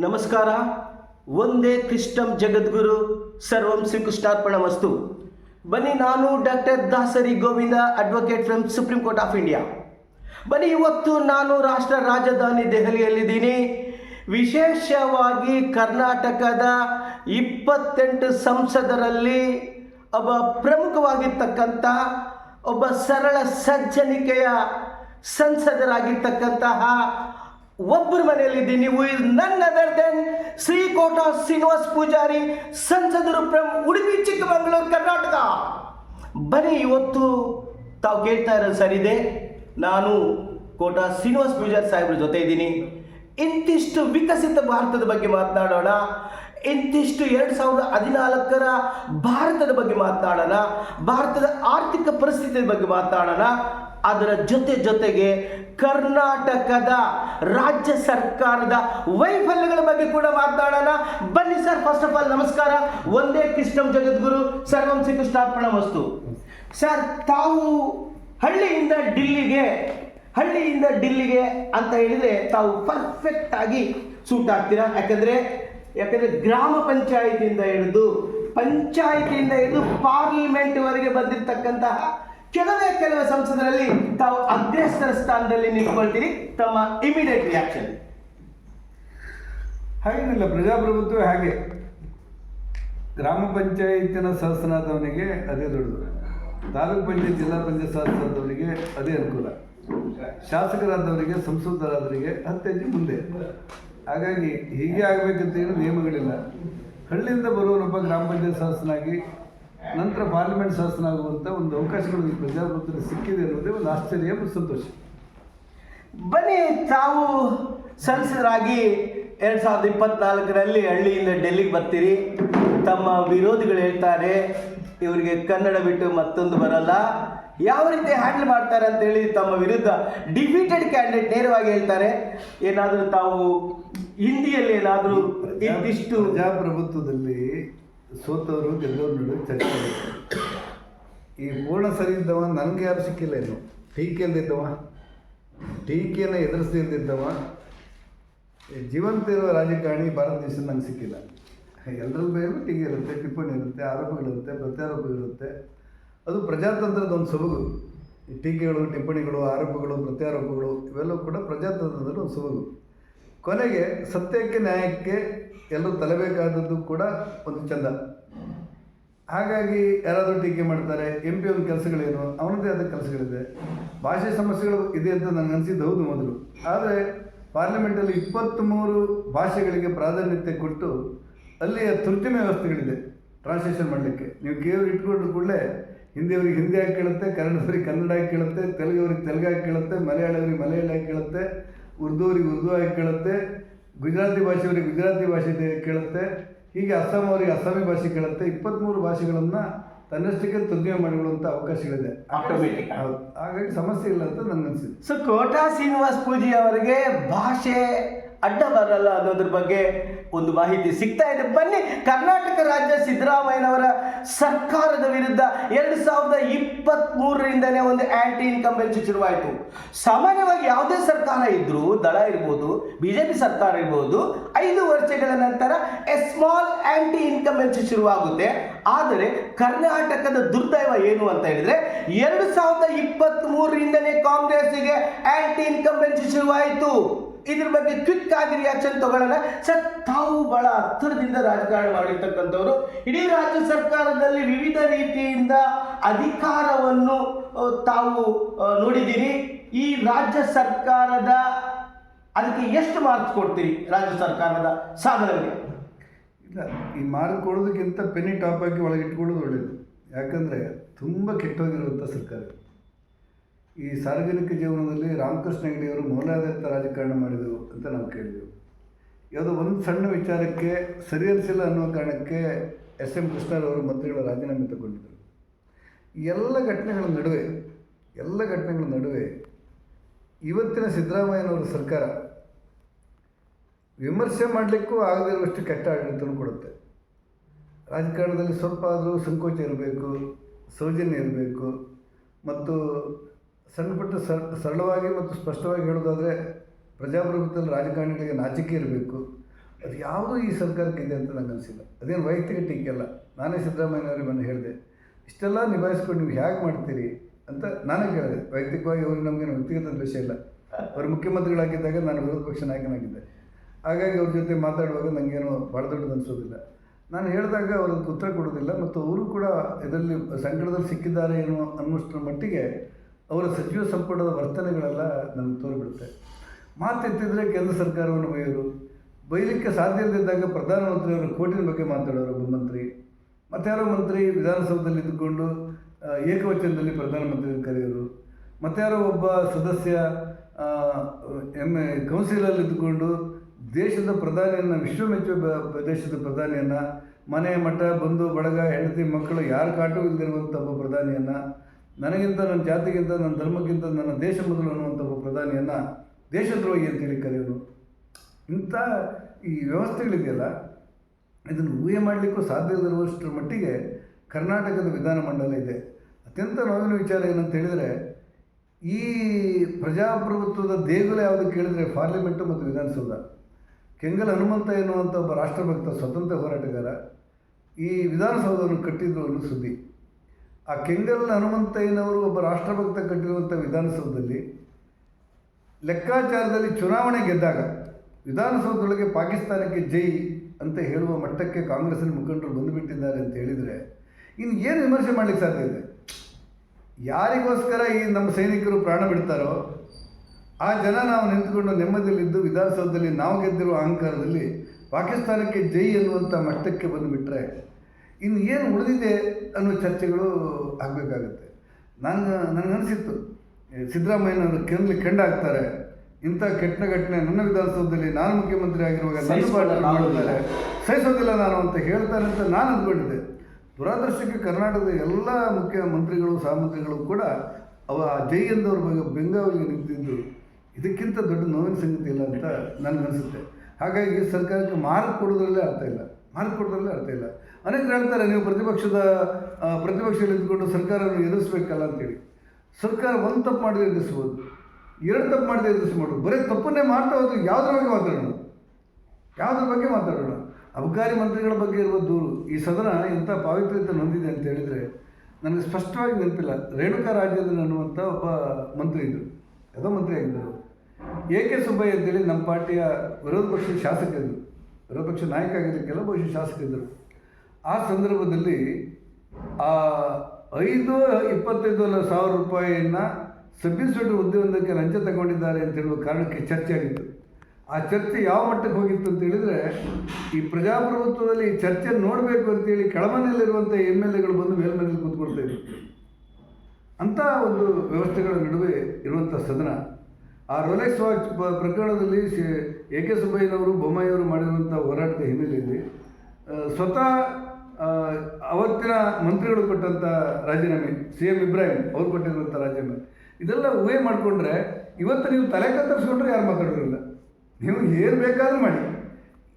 ನಮಸ್ಕಾರ. ಒಂದೇ ಕೃಷ್ಣಂ ಜಗದ್ಗುರು. ಸರ್ವಂ ಶ್ರೀಕೃಷ್ಣಾರ್ಪಣ ವಸ್ತು ಬನ್ನಿ ನಾನು doctor Dasari Govinda advocate from Supreme Court of India. ಬನ್ನಿ ಇವತ್ತು ನಾನು ರಾಷ್ಟ್ರ ರಾಜಧಾನಿ ದೆಹಲಿಯಲ್ಲಿದ್ದೀನಿ. ವಿಶೇಷವಾಗಿ ಕರ್ನಾಟಕದ ಇಪ್ಪತ್ತೆಂಟು ಸಂಸದರಲ್ಲಿ ಒಬ್ಬ ಪ್ರಮುಖವಾಗಿರ್ತಕ್ಕಂಥ, ಒಬ್ಬ ಸರಳ ಸಜ್ಜನಿಕೆಯ ಸಂಸದರಾಗಿರ್ತಕ್ಕಂತಹ ಒಬ್ಬರ ಮನೆಯಲ್ಲಿದ್ದೀನಿ ಇಸ್ ನನ್ನ ಅದರ್ ದೆನ್ ಶ್ರೀಕೋಟ ಶ್ರೀನಿವಾಸ್ ಪೂಜಾರಿ, ಸಂಸದರು ಪ್ರಮ್ ಉಡುಪಿ, ಚಿಕ್ಕಮಗಳೂರು, ಕರ್ನಾಟಕ. ಬರೀ ಇವತ್ತು ತಾವು ಕೇಳ್ತಾ ಇರೋದು ಸರಿದೆ. ನಾನು ಕೋಟ ಶ್ರೀನಿವಾಸ್ ಪೂಜಾರಿ ಸಾಹೇಬ್ರ ಜೊತೆ ಇದ್ದೀನಿ. ಇಂತಿಷ್ಟು ವಿಕಸಿತ ಭಾರತದ ಬಗ್ಗೆ ಮಾತನಾಡೋಣ. ಇಂತಿಷ್ಟು ಎರಡು ಸಾವಿರದ ಹದಿನಾಲ್ಕರ ಭಾರತದ ಬಗ್ಗೆ ಮಾತನಾಡೋಣ. ಭಾರತದ ಆರ್ಥಿಕ ಪರಿಸ್ಥಿತಿಯ ಬಗ್ಗೆ ಮಾತನಾಡೋಣ. ಅದರ ಜೊತೆ ಜೊತೆಗೆ ಕರ್ನಾಟಕದ ರಾಜ್ಯ ಸರ್ಕಾರದ ವೈಫಲ್ಯಗಳ ಬಗ್ಗೆ ಕೂಡ ಮಾತನಾಡೋಣ. ಬನ್ನಿ ಸರ್ ಫಸ್ಟ್ ಆಫ್ ಆಲ್ ನಮಸ್ಕಾರ. ಒಂದೇ ಕೃಷ್ಣಂ ಜಗದ್ಗುರು, ಸರ್ವಂ ಶ್ರೀಕೃಷ್ಣಾರ್ಪಣ ವಸ್ತು ಸರ್, ತಾವು ಹಳ್ಳಿಯಿಂದ ಡಿಲ್ಲಿಗೆ ಹಳ್ಳಿಯಿಂದ ಡಿಲ್ಲಿಗೆ ಅಂತ ಹೇಳಿದ್ರೆ ತಾವು ಪರ್ಫೆಕ್ಟ್ ಆಗಿ ಸೂಟ್ ಆಗ್ತೀರಾ? ಯಾಕಂದ್ರೆ ಯಾಕಂದ್ರೆ ಗ್ರಾಮ ಪಂಚಾಯಿತಿಯಿಂದ ಹಿಡಿದು ಪಂಚಾಯಿತಿಯಿಂದ ಹಿಡಿದು ಪಾರ್ಲಿಮೆಂಟ್ವರೆಗೆ ಬಂದಿರತಕ್ಕಂತಹ ಕೆಲವೇ ಕೆಲವೇ ಸಂಸದರಲ್ಲಿ ತಾವು ಅಧ್ಯಕ್ಷರ ಸ್ಥಾನದಲ್ಲಿ ನಿಂತ್ಕೊಳ್ತೀರಿ, ತಮ್ಮ ಇಮಿಡಿಯೇಟ್ ರಿಯಾಕ್ಷನ್ ಹಾಗೇನಿಲ್ಲ ಪ್ರಜಾಪ್ರಭುತ್ವ ಹಾಗೆ? ಗ್ರಾಮ ಪಂಚಾಯತಿನ ಸದಸ್ಯನಾದವನಿಗೆ ಅದೇ ದೊಡ್ಡದು. ತಾಲೂಕು ಪಂಚಾಯತ್, ಜಿಲ್ಲಾ ಪಂಚಾಯತ್ ಸದಸ್ಯರಾದವರಿಗೆ ಅದೇ ಅನುಕೂಲ. ಶಾಸಕರಾದವರಿಗೆ, ಸಂಸದರಾದವರಿಗೆ ಹೆಜ್ಜೆ ಮುಂದೆ. ಹಾಗಾಗಿ ಹೀಗೆ ಆಗಬೇಕಂತ ಏನು ನಿಯಮಗಳಿಲ್ಲ. ಹಳ್ಳಿಯಿಂದ ಬರುವನೊಬ್ಬ ಗ್ರಾಮ ಪಂಚಾಯತ್ ಸದಸ್ಯನಾಗಿ ನಂತರ ಪಾರ್ಲಿಮೆಂಟ್ ಸದಸ್ಯನಾಗುವಂಥ ಒಂದು ಅವಕಾಶಗಳು ಈ ಪ್ರಜಾಪ್ರಭುತ್ವದಲ್ಲಿ ಸಿಕ್ಕಿದೆ ಅನ್ನೋದೇ ಒಂದು ಆಶ್ಚರ್ಯ ಮತ್ತು ಸಂತೋಷ. ಬನ್ನಿ, ತಾವು ಸಂಸದರಾಗಿ ಎರಡು ಸಾವಿರದ ಇಪ್ಪತ್ನಾಲ್ಕರಲ್ಲಿ ಹಳ್ಳಿಯಿಂದ ಡೆಲ್ಲಿಗೆ ಬರ್ತೀರಿ. ತಮ್ಮ ವಿರೋಧಿಗಳು ಹೇಳ್ತಾರೆ, ಇವರಿಗೆ ಕನ್ನಡ ಬಿಟ್ಟು ಮತ್ತೊಂದು ಬರಲ್ಲ. ಯಾವ ರೀತಿ ಹ್ಯಾಂಡಲ್ ಮಾಡ್ತಾರೆ ಅಂತ ಹೇಳಿ ತಮ್ಮ ವಿರುದ್ಧ ಡಿಫೀಟೆಡ್ ಕ್ಯಾಂಡಿಡೇಟ್ ನೇರವಾಗಿ ಹೇಳ್ತಾರೆ. ಏನಾದರೂ ತಾವು ಹಿಂದಿಯಲ್ಲಿ ಏನಾದರೂ ಇಂತಿಷ್ಟು ಪ್ರಜಾಪ್ರಭುತ್ವದಲ್ಲಿ ಸೋತವರು ಗೆಲ್ಲೋರು ನಡುವೆ ಚರ್ಚೆ ಈ ಪೂರ್ಣ ಸರಿ ಇದ್ದವ, ನನಗೆ ಯಾರು ಸಿಕ್ಕಿಲ್ಲ ಇನ್ನು. ಟೀಕೆಯಲ್ಲಿದ್ದವ ಟೀಕೆಯನ್ನು ಈ ಜೀವಂತ ಇರುವ ರಾಜಕಾರಣಿ ಭಾರತ ದೇಶ ನಂಗೆ ಸಿಕ್ಕಿಲ್ಲ. ಎಲ್ಲರಲ್ಲಿ ಬೇರೆ ಟೀಕೆ ಇರುತ್ತೆ, ಟಿಪ್ಪಣಿ ಇರುತ್ತೆ ಆರೋಪಗಳಿರುತ್ತೆ ಪ್ರತ್ಯಾರೋಪಗಳಿರುತ್ತೆ ಅದು ಪ್ರಜಾತಂತ್ರದ ಒಂದು ಸೊಬಗು. ಈ ಟೀಕೆಗಳು, ಟಿಪ್ಪಣಿಗಳು, ಆರೋಪಗಳು, ಪ್ರತ್ಯಾರೋಪಗಳು, ಇವೆಲ್ಲವೂ ಕೂಡ ಪ್ರಜಾತಂತ್ರದ ಒಂದು ಸೊಬಗು. ಕೊನೆಗೆ ಸತ್ಯಕ್ಕೆ ನ್ಯಾಯಕ್ಕೆ ಎಲ್ಲರೂ ತಲೆಬೇಕಾದದ್ದು ಕೂಡ ಒಂದು ಚಂದ. ಹಾಗಾಗಿ ಯಾರಾದರೂ ಟೀಕೆ ಮಾಡ್ತಾರೆ, ಎಂ ಪಿ ಒಂದು ಕೆಲಸಗಳೇನು ಅವನದೇ ಆದ ಕೆಲಸಗಳಿದೆ. ಭಾಷೆ ಸಮಸ್ಯೆಗಳು ಇದೆ ಅಂತ ನನಗೆ ಅನಿಸಿದ್ದು ಹೌದು ಮೊದಲು. ಆದರೆ ಪಾರ್ಲಿಮೆಂಟಲ್ಲಿ ಇಪ್ಪತ್ತ್ಮೂರು ಭಾಷೆಗಳಿಗೆ ಪ್ರಾಧಾನ್ಯತೆ ಕೊಟ್ಟು ಅಲ್ಲಿಯ ತೃಪ್ತಿಮೆ ವ್ಯವಸ್ಥೆಗಳಿದೆ ಟ್ರಾನ್ಸ್ಲೇಷನ್ ಮಾಡಲಿಕ್ಕೆ. ನೀವು ಕೇವಲ ಇಟ್ಕೊಂಡ್ರು ಕೂಡಲೇ ಹಿಂದಿಯವ್ರಿಗೆ ಹಿಂದಿ ಆಗಿ ಕೇಳುತ್ತೆ, ಕನ್ನಡದವ್ರಿಗೆ ಕನ್ನಡ ಆಗಿ ಕೇಳುತ್ತೆ, ತೆಲುಗವ್ರಿಗೆ ತೆಲುಗು ಆಗಿ ಕೇಳುತ್ತೆ ಮಲಯಾಳಿಯವ್ರಿಗೆ ಮಲಯಾಳಿ ಆಗಿ ಕೇಳುತ್ತೆ, ಉರ್ದುವ್ರಿಗೆ ಉರ್ದು ಆಗಿ ಕೇಳುತ್ತೆ ಗುಜರಾತಿ ಭಾಷೆಯವರಿಗೆ ಗುಜರಾತಿ ಭಾಷೆ ಕೇಳುತ್ತೆ. ಹೀಗೆ ಅಸ್ಸಾಂ ಅವರಿಗೆ ಅಸ್ಸಾಮಿ ಭಾಷೆ ಕೇಳುತ್ತೆ. ಇಪ್ಪತ್ತ್ಮೂರು ಭಾಷೆಗಳನ್ನು ತನ್ನಷ್ಟಕ್ಕೆ ತೊಂದರೆ ಮಾಡಿಕೊಳ್ಳುವಂಥ ಅವಕಾಶಗಳಿದೆ. ಆಟೋಮೆಟಿಕ್ ಹೌದು. ಹಾಗಾಗಿ ಸಮಸ್ಯೆ ಇಲ್ಲ ಅಂತ ನನಗೆ ಅನಿಸಿದೆ ಸೊ ಕೋಟಾ ಶ್ರೀನಿವಾಸ್ ಪೂಜಿ ಅವರಿಗೆ ಭಾಷೆ ಅಡ್ಡ ಬರಲ್ಲ ಅನ್ನೋದ್ರ ಬಗ್ಗೆ ಒಂದು ಮಾಹಿತಿ ಸಿಗ್ತಾ ಇದೆ. ಬನ್ನಿ, ಕರ್ನಾಟಕ ರಾಜ್ಯ ಸಿದ್ದರಾಮಯ್ಯನವರ ಸರ್ಕಾರದ ವಿರುದ್ಧ ಎರಡು ಸಾವಿರದ ಇಪ್ಪತ್ತ್ ಮೂರರಿಂದನೇ ಒಂದು ಆಂಟಿ ಇನ್ಕಂಬೆನ್ಸಿ ಶುರುವಾಯಿತು. ಸಾಮಾನ್ಯವಾಗಿ ಯಾವುದೇ ಸರ್ಕಾರ ಇದ್ರೂ ದಳ ಇರ್ಬೋದು, ಬಿಜೆಪಿ ಸರ್ಕಾರ ಇರ್ಬೋದು, ಐದು ವರ್ಷಗಳ ನಂತರ ಎ ಸ್ಮಾಲ್ ಆಂಟಿ ಇನ್ಕಂಬೆನ್ಸಿ ಶುರುವಾಗುತ್ತೆ. ಆದರೆ ಕರ್ನಾಟಕದ ದುರ್ದೈವ ಏನು ಅಂತ ಹೇಳಿದ್ರೆ, ಎರಡು ಸಾವಿರದ ಇಪ್ಪತ್ತ್ ಮೂರರಿಂದನೇ ಕಾಂಗ್ರೆಸ್ಸಿಗೆ ಆಂಟಿ ಇನ್ಕಂಬೆನ್ಸಿ ಶುರುವಾಯಿತು. ಇದ್ರ ಬಗ್ಗೆ ಕ್ವಿಕ್ ಆಗಿ ರಿಯಾಕ್ಷನ್ ತಗೊಳ್ಳೋಣ ಸರ್ ತಾವು ಬಹಳ ಹತ್ತಿರದಿಂದ ರಾಜಕಾರಣ ಮಾಡಿರ್ತಕ್ಕಂಥವ್ರು. ಇಡೀ ರಾಜ್ಯ ಸರ್ಕಾರದಲ್ಲಿ ವಿವಿಧ ರೀತಿಯಿಂದ ಅಧಿಕಾರವನ್ನು ತಾವು ನೋಡಿದ್ದೀರಿ ಈ ರಾಜ್ಯ ಸರ್ಕಾರದ ಅದಕ್ಕೆ ಎಷ್ಟು ಮಾರ್ಕ್ಸ್ ಕೊಡ್ತೀರಿ ರಾಜ್ಯ ಸರ್ಕಾರದ ಸಾಧನೆಗೆ? ಇಲ್ಲ, ಈ ಮಾರ್ಕ್ ಕೊಡೋದಕ್ಕಿಂತ ಪೆನ್ನಿ ಟಾಪ್ ಒಳಗೆ ಇಟ್ಕೊಳ್ಳೋದು ಒಳ್ಳೆಯದು ಯಾಕಂದರೆ ತುಂಬ ಕೆಟ್ಟೋಗಿರುವಂಥ ಸರ್ಕಾರ. ಈ ಸಾರ್ವಜನಿಕ ಜೀವನದಲ್ಲಿ ರಾಮಕೃಷ್ಣ ಹೆಗಡೆಯವರು ಮೌಲ್ಯಾಧಾರಿತ ರಾಜಕಾರಣ ಮಾಡಿದರು ಅಂತ ನಾವು ಕೇಳಿದೆವು. ಯಾವುದೋ ಒಂದು ಸಣ್ಣ ವಿಚಾರಕ್ಕೆ ಸರಿ ಅನಿಸಿಲ್ಲ ಅನ್ನೋ ಕಾರಣಕ್ಕೆ ಎಸ್ ಎಂ ಕೃಷ್ಣರವರು ಮಂತ್ರಿಗಳ ರಾಜೀನಾಮೆ ತಗೊಂಡಿದ್ದರು. ಎಲ್ಲ ಘಟನೆಗಳ ನಡುವೆ, ಎಲ್ಲ ಘಟನೆಗಳ ನಡುವೆ ಇವತ್ತಿನ ಸಿದ್ದರಾಮಯ್ಯನವರ ಸರ್ಕಾರ ವಿಮರ್ಶೆ ಮಾಡಲಿಕ್ಕೂ ಆಗದಿರುವಷ್ಟು ಕೆಟ್ಟ ಆಡಳಿತನೂ ಕೊಡುತ್ತೆ. ರಾಜಕಾರಣದಲ್ಲಿ ಸ್ವಲ್ಪ ಆದರೂ ಸಂಕೋಚ ಇರಬೇಕು, ಸೌಜನ್ಯ ಇರಬೇಕು ಮತ್ತು ಸಣ್ಣ ಪುಟ್ಟ ಸರ್, ಸರಳವಾಗಿ ಮತ್ತು ಸ್ಪಷ್ಟವಾಗಿ ಹೇಳೋದಾದರೆ ಪ್ರಜಾಪ್ರಭುತ್ವದಲ್ಲಿ ರಾಜಕಾರಣಿಗಳಿಗೆ ನಾಚಿಕೆ ಇರಬೇಕು. ಅದು ಯಾವುದೂ ಈ ಸರ್ಕಾರಕ್ಕೆ ಇದೆ ಅಂತ ನಂಗೆ ಅನಿಸಿಲ್ಲ. ಅದೇನು ವೈಯಕ್ತಿಕ ಟೀಕೆ ಅಲ್ಲ. ನಾನೇ ಸಿದ್ದರಾಮಯ್ಯನವ್ರಿಗೆ ಬಂದು ಹೇಳಿದೆ, ಇಷ್ಟೆಲ್ಲ ನಿಭಾಯಿಸ್ಕೊಂಡು ನೀವು ಹೇಗೆ ಮಾಡ್ತೀರಿ? ಅಂತ ನಾನೇ ಕೇಳಿದೆ. ವೈಯಕ್ತಿಕವಾಗಿ ಅವ್ರಿಗೆ ನಮಗೇನು ವ್ಯಕ್ತಿಗತ ದ್ವೇಷ ಇಲ್ಲ. ಅವರು ಮುಖ್ಯಮಂತ್ರಿಗಳಾಗಿದ್ದಾಗ ನಾನು ವಿರೋಧ ಪಕ್ಷ ನಾಯಕನಾಗಿದ್ದೆ. ಹಾಗಾಗಿ ಅವ್ರ ಜೊತೆ ಮಾತಾಡುವಾಗ ನನಗೇನು ಭಾಳ ದೊಡ್ಡದು ಅನಿಸೋದಿಲ್ಲ. ನಾನು ಹೇಳಿದಾಗ ಅವರು ಉತ್ತರ ಕೊಡೋದಿಲ್ಲ ಮತ್ತು ಅವರು ಕೂಡ ಇದರಲ್ಲಿ ಸಂಕಟದಲ್ಲಿ ಸಿಕ್ಕಿದ್ದಾರೆ ಏನೋ ಅನ್ನೋಷ್ಟರ ಮಟ್ಟಿಗೆ ಅವರ ಸಚಿವ ಸಂಪುಟದ ವರ್ತನೆಗಳೆಲ್ಲ ನನಗೆ ತೋರಿಬಿಡುತ್ತೆ. ಮಾತೆತ್ತಿದ್ರೆ ಕೇಂದ್ರ ಸರ್ಕಾರವನ್ನು ಬೈಯೋರು ಬೈಲಿಕ್ಕೆ ಸಾಧ್ಯ ಇಲ್ಲದಿದ್ದಾಗ ಪ್ರಧಾನಮಂತ್ರಿಯವರು ಕೋಟಿನ ಬಗ್ಗೆ ಮಾತಾಡೋರು ಒಬ್ಬ ಮಂತ್ರಿ ಮತ್ತಾರೋ ಮಂತ್ರಿ ವಿಧಾನಸೌಧದಲ್ಲಿ ಇದ್ದುಕೊಂಡು ಏಕವಚನದಲ್ಲಿ ಪ್ರಧಾನಮಂತ್ರಿ ಕರೆಯೋರು. ಮತ್ತಾರೋ ಒಬ್ಬ ಸದಸ್ಯ ಎಂ ಎ ಕೌನ್ಸಿಲಲ್ಲಿ ಇದ್ದುಕೊಂಡು ದೇಶದ ಪ್ರಧಾನಿಯನ್ನು, ವಿಶ್ವ ಮೆಚ್ಚುವ ಬ- ದೇಶದ ಪ್ರಧಾನಿಯನ್ನು, ಮನೆ ಮಠ, ಬಂಧು, ಬಳಗ, ಹೆಂಡತಿ, ಮಕ್ಕಳು ಯಾರು ಕಾಟು ಇಲ್ಲದಿರುವಂಥ ಒಬ್ಬ ಪ್ರಧಾನಿಯನ್ನು ನನಗಿಂತ ನನ್ನ ಜಾತಿಗಿಂತ ನನ್ನ ಧರ್ಮಕ್ಕಿಂತ ನನ್ನ ದೇಶ ಮೊದಲು ಅನ್ನುವಂಥ ಒಬ್ಬ ಪ್ರಧಾನಿಯನ್ನು ದೇಶದ್ರೋಹಿ ಅಂತೇಳಿ ಕರೆಯೋದು. ಇಂಥ ಈ ವ್ಯವಸ್ಥೆಗಳಿದೆಯಲ್ಲ, ಇದನ್ನು ಊಹೆ ಮಾಡಲಿಕ್ಕೂ ಸಾಧ್ಯ ಇಲ್ಲದಿರುವಷ್ಟರ ಮಟ್ಟಿಗೆ ಕರ್ನಾಟಕದ ವಿಧಾನಮಂಡಲ ಇದೆ. ಅತ್ಯಂತ ನೋವಿನ ವಿಚಾರ ಏನಂತ ಹೇಳಿದರೆ, ಈ ಪ್ರಜಾಪ್ರಭುತ್ವದ ದೇಗುಲ ಯಾವುದು ಕೇಳಿದರೆ ಪಾರ್ಲಿಮೆಂಟು ಮತ್ತು ವಿಧಾನಸೌಧ. ಕೆಂಗಲ್ ಹನುಮಂತ ಎನ್ನುವಂಥ ಒಬ್ಬ ರಾಷ್ಟ್ರಭಕ್ತ ಸ್ವತಂತ್ರ ಹೋರಾಟಗಾರ ಈ ವಿಧಾನಸೌಧವನ್ನು ಕಟ್ಟಿದ್ದು ಅನ್ನೋ ಸುದ್ದಿ. ಆ ಕೆಂಗಲ್ ಹನುಮಂತಯ್ಯನವರು ಒಬ್ಬ ರಾಷ್ಟ್ರಭಕ್ತ ಕಟ್ಟಿರುವಂಥ ವಿಧಾನಸೌಧದಲ್ಲಿ ಲೆಕ್ಕಾಚಾರದಲ್ಲಿ ಚುನಾವಣೆ ಗೆದ್ದಾಗ ವಿಧಾನಸೌಧದೊಳಗೆ ಪಾಕಿಸ್ತಾನಕ್ಕೆ ಜೈ ಅಂತ ಹೇಳುವ ಮಟ್ಟಕ್ಕೆ ಕಾಂಗ್ರೆಸ್ನ ಮುಖಂಡರು ಬಂದುಬಿಟ್ಟಿದ್ದಾರೆ ಅಂತ ಹೇಳಿದರೆ ಇನ್ನು ಏನು ವಿಮರ್ಶೆ ಮಾಡಲಿಕ್ಕೆ ಸಾಧ್ಯ ಇದೆ? ಯಾರಿಗೋಸ್ಕರ ಈ ನಮ್ಮ ಸೈನಿಕರು ಪ್ರಾಣ ಬಿಡ್ತಾರೋ, ಆ ಜನ ನಾವು ನಿಂತುಕೊಂಡು ನೆಮ್ಮದಿಯಲ್ಲಿದ್ದು ವಿಧಾನಸೌಧದಲ್ಲಿ ನಾವು ಗೆದ್ದಿರುವ ಅಹಂಕಾರದಲ್ಲಿ ಪಾಕಿಸ್ತಾನಕ್ಕೆ ಜೈ ಎನ್ನುವಂಥ ಮಟ್ಟಕ್ಕೆ ಬಂದುಬಿಟ್ರೆ ಇನ್ನು ಏನು ಉಳಿದಿದೆ ಅನ್ನೋ ಚರ್ಚೆಗಳು ಆಗಬೇಕಾಗುತ್ತೆ. ನನಗೆ ನನಗನ್ಸಿತ್ತು ಸಿದ್ದರಾಮಯ್ಯನವರು ಕೆಂದಲಿ ಕೆಂಡಾಗ್ತಾರೆ ಇಂಥ ಕೆಟ್ಟ ಘಟನೆ ನನ್ನ ವಿಧಾನಸೌಧದಲ್ಲಿ ನಾನು ಮುಖ್ಯಮಂತ್ರಿ ಆಗಿರುವಾಗ ಪಾರ್ಟಿ ಸಹಿಸೋದಿಲ್ಲ ನಾನು ಅಂತ ಹೇಳ್ತಾರೆ ಅಂತ ನಾನು ಅಂದ್ಕೊಂಡಿದ್ದೆ. ದುರಾದೃಷ್ಟಕ್ಕೆ ಕರ್ನಾಟಕದ ಎಲ್ಲ ಮುಖ್ಯಮಂತ್ರಿಗಳು ಸಹಮಂತ್ರಿಗಳು ಕೂಡ ಅವ ಜೈ ಎಂದವ್ರ ಬಗ್ಗೆ ಬೆಂಗಾವಲಿಗೆ ನಿಂತಿದ್ದು. ಇದಕ್ಕಿಂತ ದೊಡ್ಡ ನೋವಿನ ಸಂಗತಿ ಇಲ್ಲ ಅಂತ ನನಗನ್ಸುತ್ತೆ. ಹಾಗಾಗಿ ಸರ್ಕಾರಕ್ಕೆ ಮಾರ್ಕ್ ಕೊಡೋದ್ರಲ್ಲೇ ಅರ್ಥ ಇಲ್ಲ. ಮಾರ್ಕ್ ಕೊಡೋದ್ರಲ್ಲೇ ಅರ್ಥ ಇಲ್ಲ. ಅನೇಕರು ಹೇಳ್ತಾರೆ, ನೀವು ಪ್ರತಿಪಕ್ಷದ ಪ್ರತಿಪಕ್ಷದಲ್ಲಿ ಇದ್ದುಕೊಂಡು ಸರ್ಕಾರವನ್ನು ಎದುರಿಸಬೇಕಲ್ಲ ಅಂತೇಳಿ. ಸರ್ಕಾರ ಒಂದು ತಪ್ಪು ಮಾಡಿದ್ರೆ ಎದುರಿಸ್ಬೋದು, ಎರಡು ತಪ್ಪು ಮಾಡಿದ್ರೆ ಎದುರಿಸ್ಬೋದು, ಬರೀ ತಪ್ಪನ್ನೇ ಮಾಡ್ತಾ ಹೋದ್ರೆ ಯಾವುದ್ರ ಬಗ್ಗೆ ಮಾತಾಡೋಣ? ಯಾವುದ್ರ ಬಗ್ಗೆ ಮಾತಾಡೋಣ? ಅಬಕಾರಿ ಮಂತ್ರಿಗಳ ಬಗ್ಗೆ ಇರುವ ದೂರು. ಈ ಸದನ ಎಂಥ ಪಾವಿತ್ರ್ಯತೆ ಹೊಂದಿದೆ ಅಂತ ಹೇಳಿದರೆ ನನಗೆ ಸ್ಪಷ್ಟವಾಗಿ ನೆನಪಿಲ್ಲ. ರೇಣುಕಾ ರಾಜ್ಯದಲ್ಲಿ ಅನ್ನುವಂಥ ಒಬ್ಬ ಮಂತ್ರಿ ಇದ್ದರು ಯಾವುದೋ ಮಂತ್ರಿ ಆಗಿದ್ದರು. ಎ ಕೆ ಸುಬ್ಬಯ್ಯ ಅಂತೇಳಿ ನಮ್ಮ ಪಾರ್ಟಿಯ ವಿರೋಧ ಪಕ್ಷದ ಶಾಸಕರಿದ್ದರು. ವಿರೋಧ ಪಕ್ಷ ನಾಯಕ ಆಗಿದ್ದಕ್ಕೆಲ್ಲ ಬಹುಶಃ ಶಾಸಕರಿದ್ದರು. ಆ ಸಂದರ್ಭದಲ್ಲಿ ಆ ಐದು, ಇಪ್ಪತ್ತೈದು ಸಾವಿರ ರೂಪಾಯಿಯನ್ನು ಸಬ್ ಹುದ್ದೆಯೊಂದಕ್ಕೆ ಲಂಚ ತಗೊಂಡಿದ್ದಾರೆ ಅಂತ ಹೇಳುವ ಕಾರಣಕ್ಕೆ ಚರ್ಚೆ ಆಗಿತ್ತು. ಆ ಚರ್ಚೆ ಯಾವ ಮಟ್ಟಕ್ಕೆ ಹೋಗಿತ್ತು ಅಂತ ಹೇಳಿದರೆ, ಈ ಪ್ರಜಾಪ್ರಭುತ್ವದಲ್ಲಿ ಈ ಚರ್ಚೆ ನೋಡಬೇಕು ಅಂತೇಳಿ ಕೆಳಮನೆಯಲ್ಲಿರುವಂಥ ಎಂ ಎಲ್ ಎಗಳು ಬಂದು ಮೇಲ್ಮನೆಯಲ್ಲಿ ಕೂತ್ಕೊಳ್ತಾ ಇದ್ರು. ಅಂಥ ಒಂದು ವ್ಯವಸ್ಥೆಗಳ ನಡುವೆ ಇರುವಂಥ ಸದನ. ಆ ರೊಲೆಕ್ಸ್ ವಾಚ್ ಪ್ರಕರಣದಲ್ಲಿ ಎ ಕೆ ಸುಬ್ಬಯ್ಯನವರು, ಬೊಮ್ಮಾಯಿಯವರು ಮಾಡಿರುವಂಥ ಹೋರಾಟದ ಹಿನ್ನೆಲೆಯಲ್ಲಿ ಸ್ವತಃ ಅವತ್ತಿನ ಮಂತ್ರಿಗಳು ಕೊಟ್ಟಂಥ ರಾಜೀನಾಮೆ ಸಿ ಎಂ ಇಬ್ರಾಹಿಂ ಅವ್ರು ಕೊಟ್ಟಿರುವಂಥ ರಾಜೀನಾಮೆ. ಇದೆಲ್ಲ ಊಹೆ ಮಾಡಿಕೊಂಡ್ರೆ ಇವತ್ತು ನೀವು ತಲೆ ಕತ್ತರಿಸ್ಕೊಂಡ್ರೆ ಯಾರು ಮಾತಾಡೋದಿಲ್ಲ. ನೀವು ಏನು ಬೇಕಾದರೂ ಮಾಡಿ.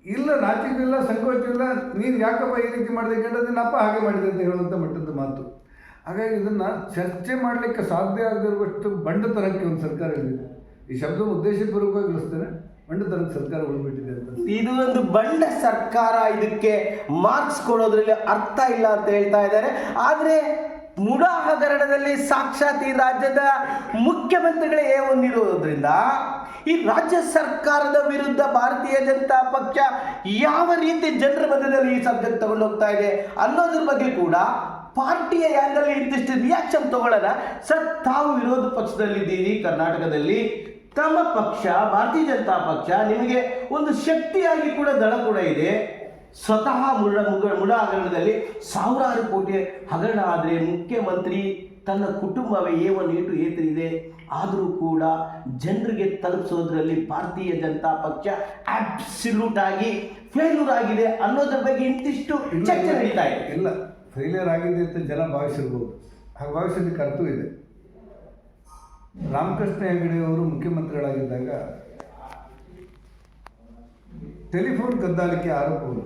ಇಲ್ಲ ನಾಚಿಕಿಲ್ಲ ಸಂಕೋಚವಿಲ್ಲ ನೀನು ಯಾಕಪ್ಪ ಈ ರೀತಿ ಮಾಡಿದೆ ಕೇಳೋದಿನಪ್ಪ ಹಾಗೆ ಮಾಡಿದೆ ಅಂತ ಹೇಳುವಂಥ ಮಟ್ಟದ ಮಾತು. ಹಾಗಾಗಿ ಇದನ್ನು ಚರ್ಚೆ ಮಾಡಲಿಕ್ಕೆ ಸಾಧ್ಯ ಆಗದಿರುವಷ್ಟು ಬಂಡತನಕ್ಕೆ ಒಂದು ಸರ್ಕಾರ ಇಲ್ಲಿದೆ. ಈ ಶಬ್ದ ಉದ್ದೇಶಪೂರ್ವಕವಾಗಿ ಬಳಸ್ತೇನೆ ಬಂಡತನಕ್ಕೆ ಸರ್ಕಾರ ಉಳಿಬಿಟ್ಟಿದೆ ಅಂತ ಇದು ಒಂದು ಬಂಡ ಸರ್ಕಾರ ಇದಕ್ಕೆ ಮಾರ್ಕ್ಸ್ ಕೊಡೋದ್ರಲ್ಲಿ ಅರ್ಥ ಇಲ್ಲ ಅಂತ ಹೇಳ್ತಾ ಇದ್ದಾರೆ. ಆದರೆ ಮುಡಾ ಹಗರಣದಲ್ಲಿ ಸಾಕ್ಷಾತ್ ಈ ರಾಜ್ಯದ ಮುಖ್ಯಮಂತ್ರಿಗಳೇ ಹೊಂದಿರುವುದರಿಂದ ಈ ರಾಜ್ಯ ಸರ್ಕಾರದ ವಿರುದ್ಧ ಭಾರತೀಯ ಜನತಾ ಪಕ್ಷ ಯಾವ ರೀತಿ ಜನರ ಮಧ್ಯದಲ್ಲಿ ಈ ಸಬ್ಜೆಕ್ಟ್ ತಗೊಂಡು ಹೋಗ್ತಾ ಇದೆ ಅನ್ನೋದ್ರ ಬಗ್ಗೆ ಕೂಡ ಪಾರ್ಟಿಯ ಯಾಂಗಲ್ಲಿ ಇಂತಿಷ್ಟು ರಿಯಾಕ್ಷನ್ ತಗೊಳ್ಳೋಣ ಸರ್, ತಾವು ವಿರೋಧ ಪಕ್ಷದಲ್ಲಿದ್ದೀರಿ, ಕರ್ನಾಟಕದಲ್ಲಿ. ತಮ್ಮ ಪಕ್ಷ ಭಾರತೀಯ ಜನತಾ ಪಕ್ಷ ನಿಮಗೆ ಒಂದು ಶಕ್ತಿಯಾಗಿ ಕೂಡ ದಳ ಕೂಡ ಇದೆ. ಸ್ವತಃ ಮುಳ್ಳ ಮುಗ ಮುಳ ಹಗರಣದಲ್ಲಿ ಸಾವಿರಾರು ಕೋಟಿ ಹಗರಣ ಆದರೆ ಮುಖ್ಯಮಂತ್ರಿ ತನ್ನ ಕುಟುಂಬವೇ ಏ ಒನ್ ಆದರೂ ಕೂಡ ಜನರಿಗೆ ತಲುಪಿಸೋದ್ರಲ್ಲಿ ಭಾರತೀಯ ಜನತಾ ಪಕ್ಷ ಅಬ್ಸಲ್ಯೂಟ್ ಆಗಿ ಫೇಲ್ಯೂರ್ ಆಗಿದೆ ಅನ್ನೋದ್ರ ಬಗ್ಗೆ ಇಂತಿಷ್ಟು ಚರ್ಚೆ ನಡೀತಾ ಇದೆ. ಇಲ್ಲ ಫೇಲ್ಯೂರ್ ಆಗಿದೆ ಅಂತ ಜನ ಭಾವಿಸಿರ್ಬೋದು. ಹಾಗೆ ಭಾವಿಸೋದಕ್ಕೆ ಅರ್ಥವೂ ಇದೆ. ರಾಮಕೃಷ್ಣ ಹೆಗಡೆಯವರು ಮುಖ್ಯಮಂತ್ರಿಗಳಾಗಿದ್ದಾಗ ಟೆಲಿಫೋನ್ ಕದ್ದಾಲಿಕೆ ಬಂತು.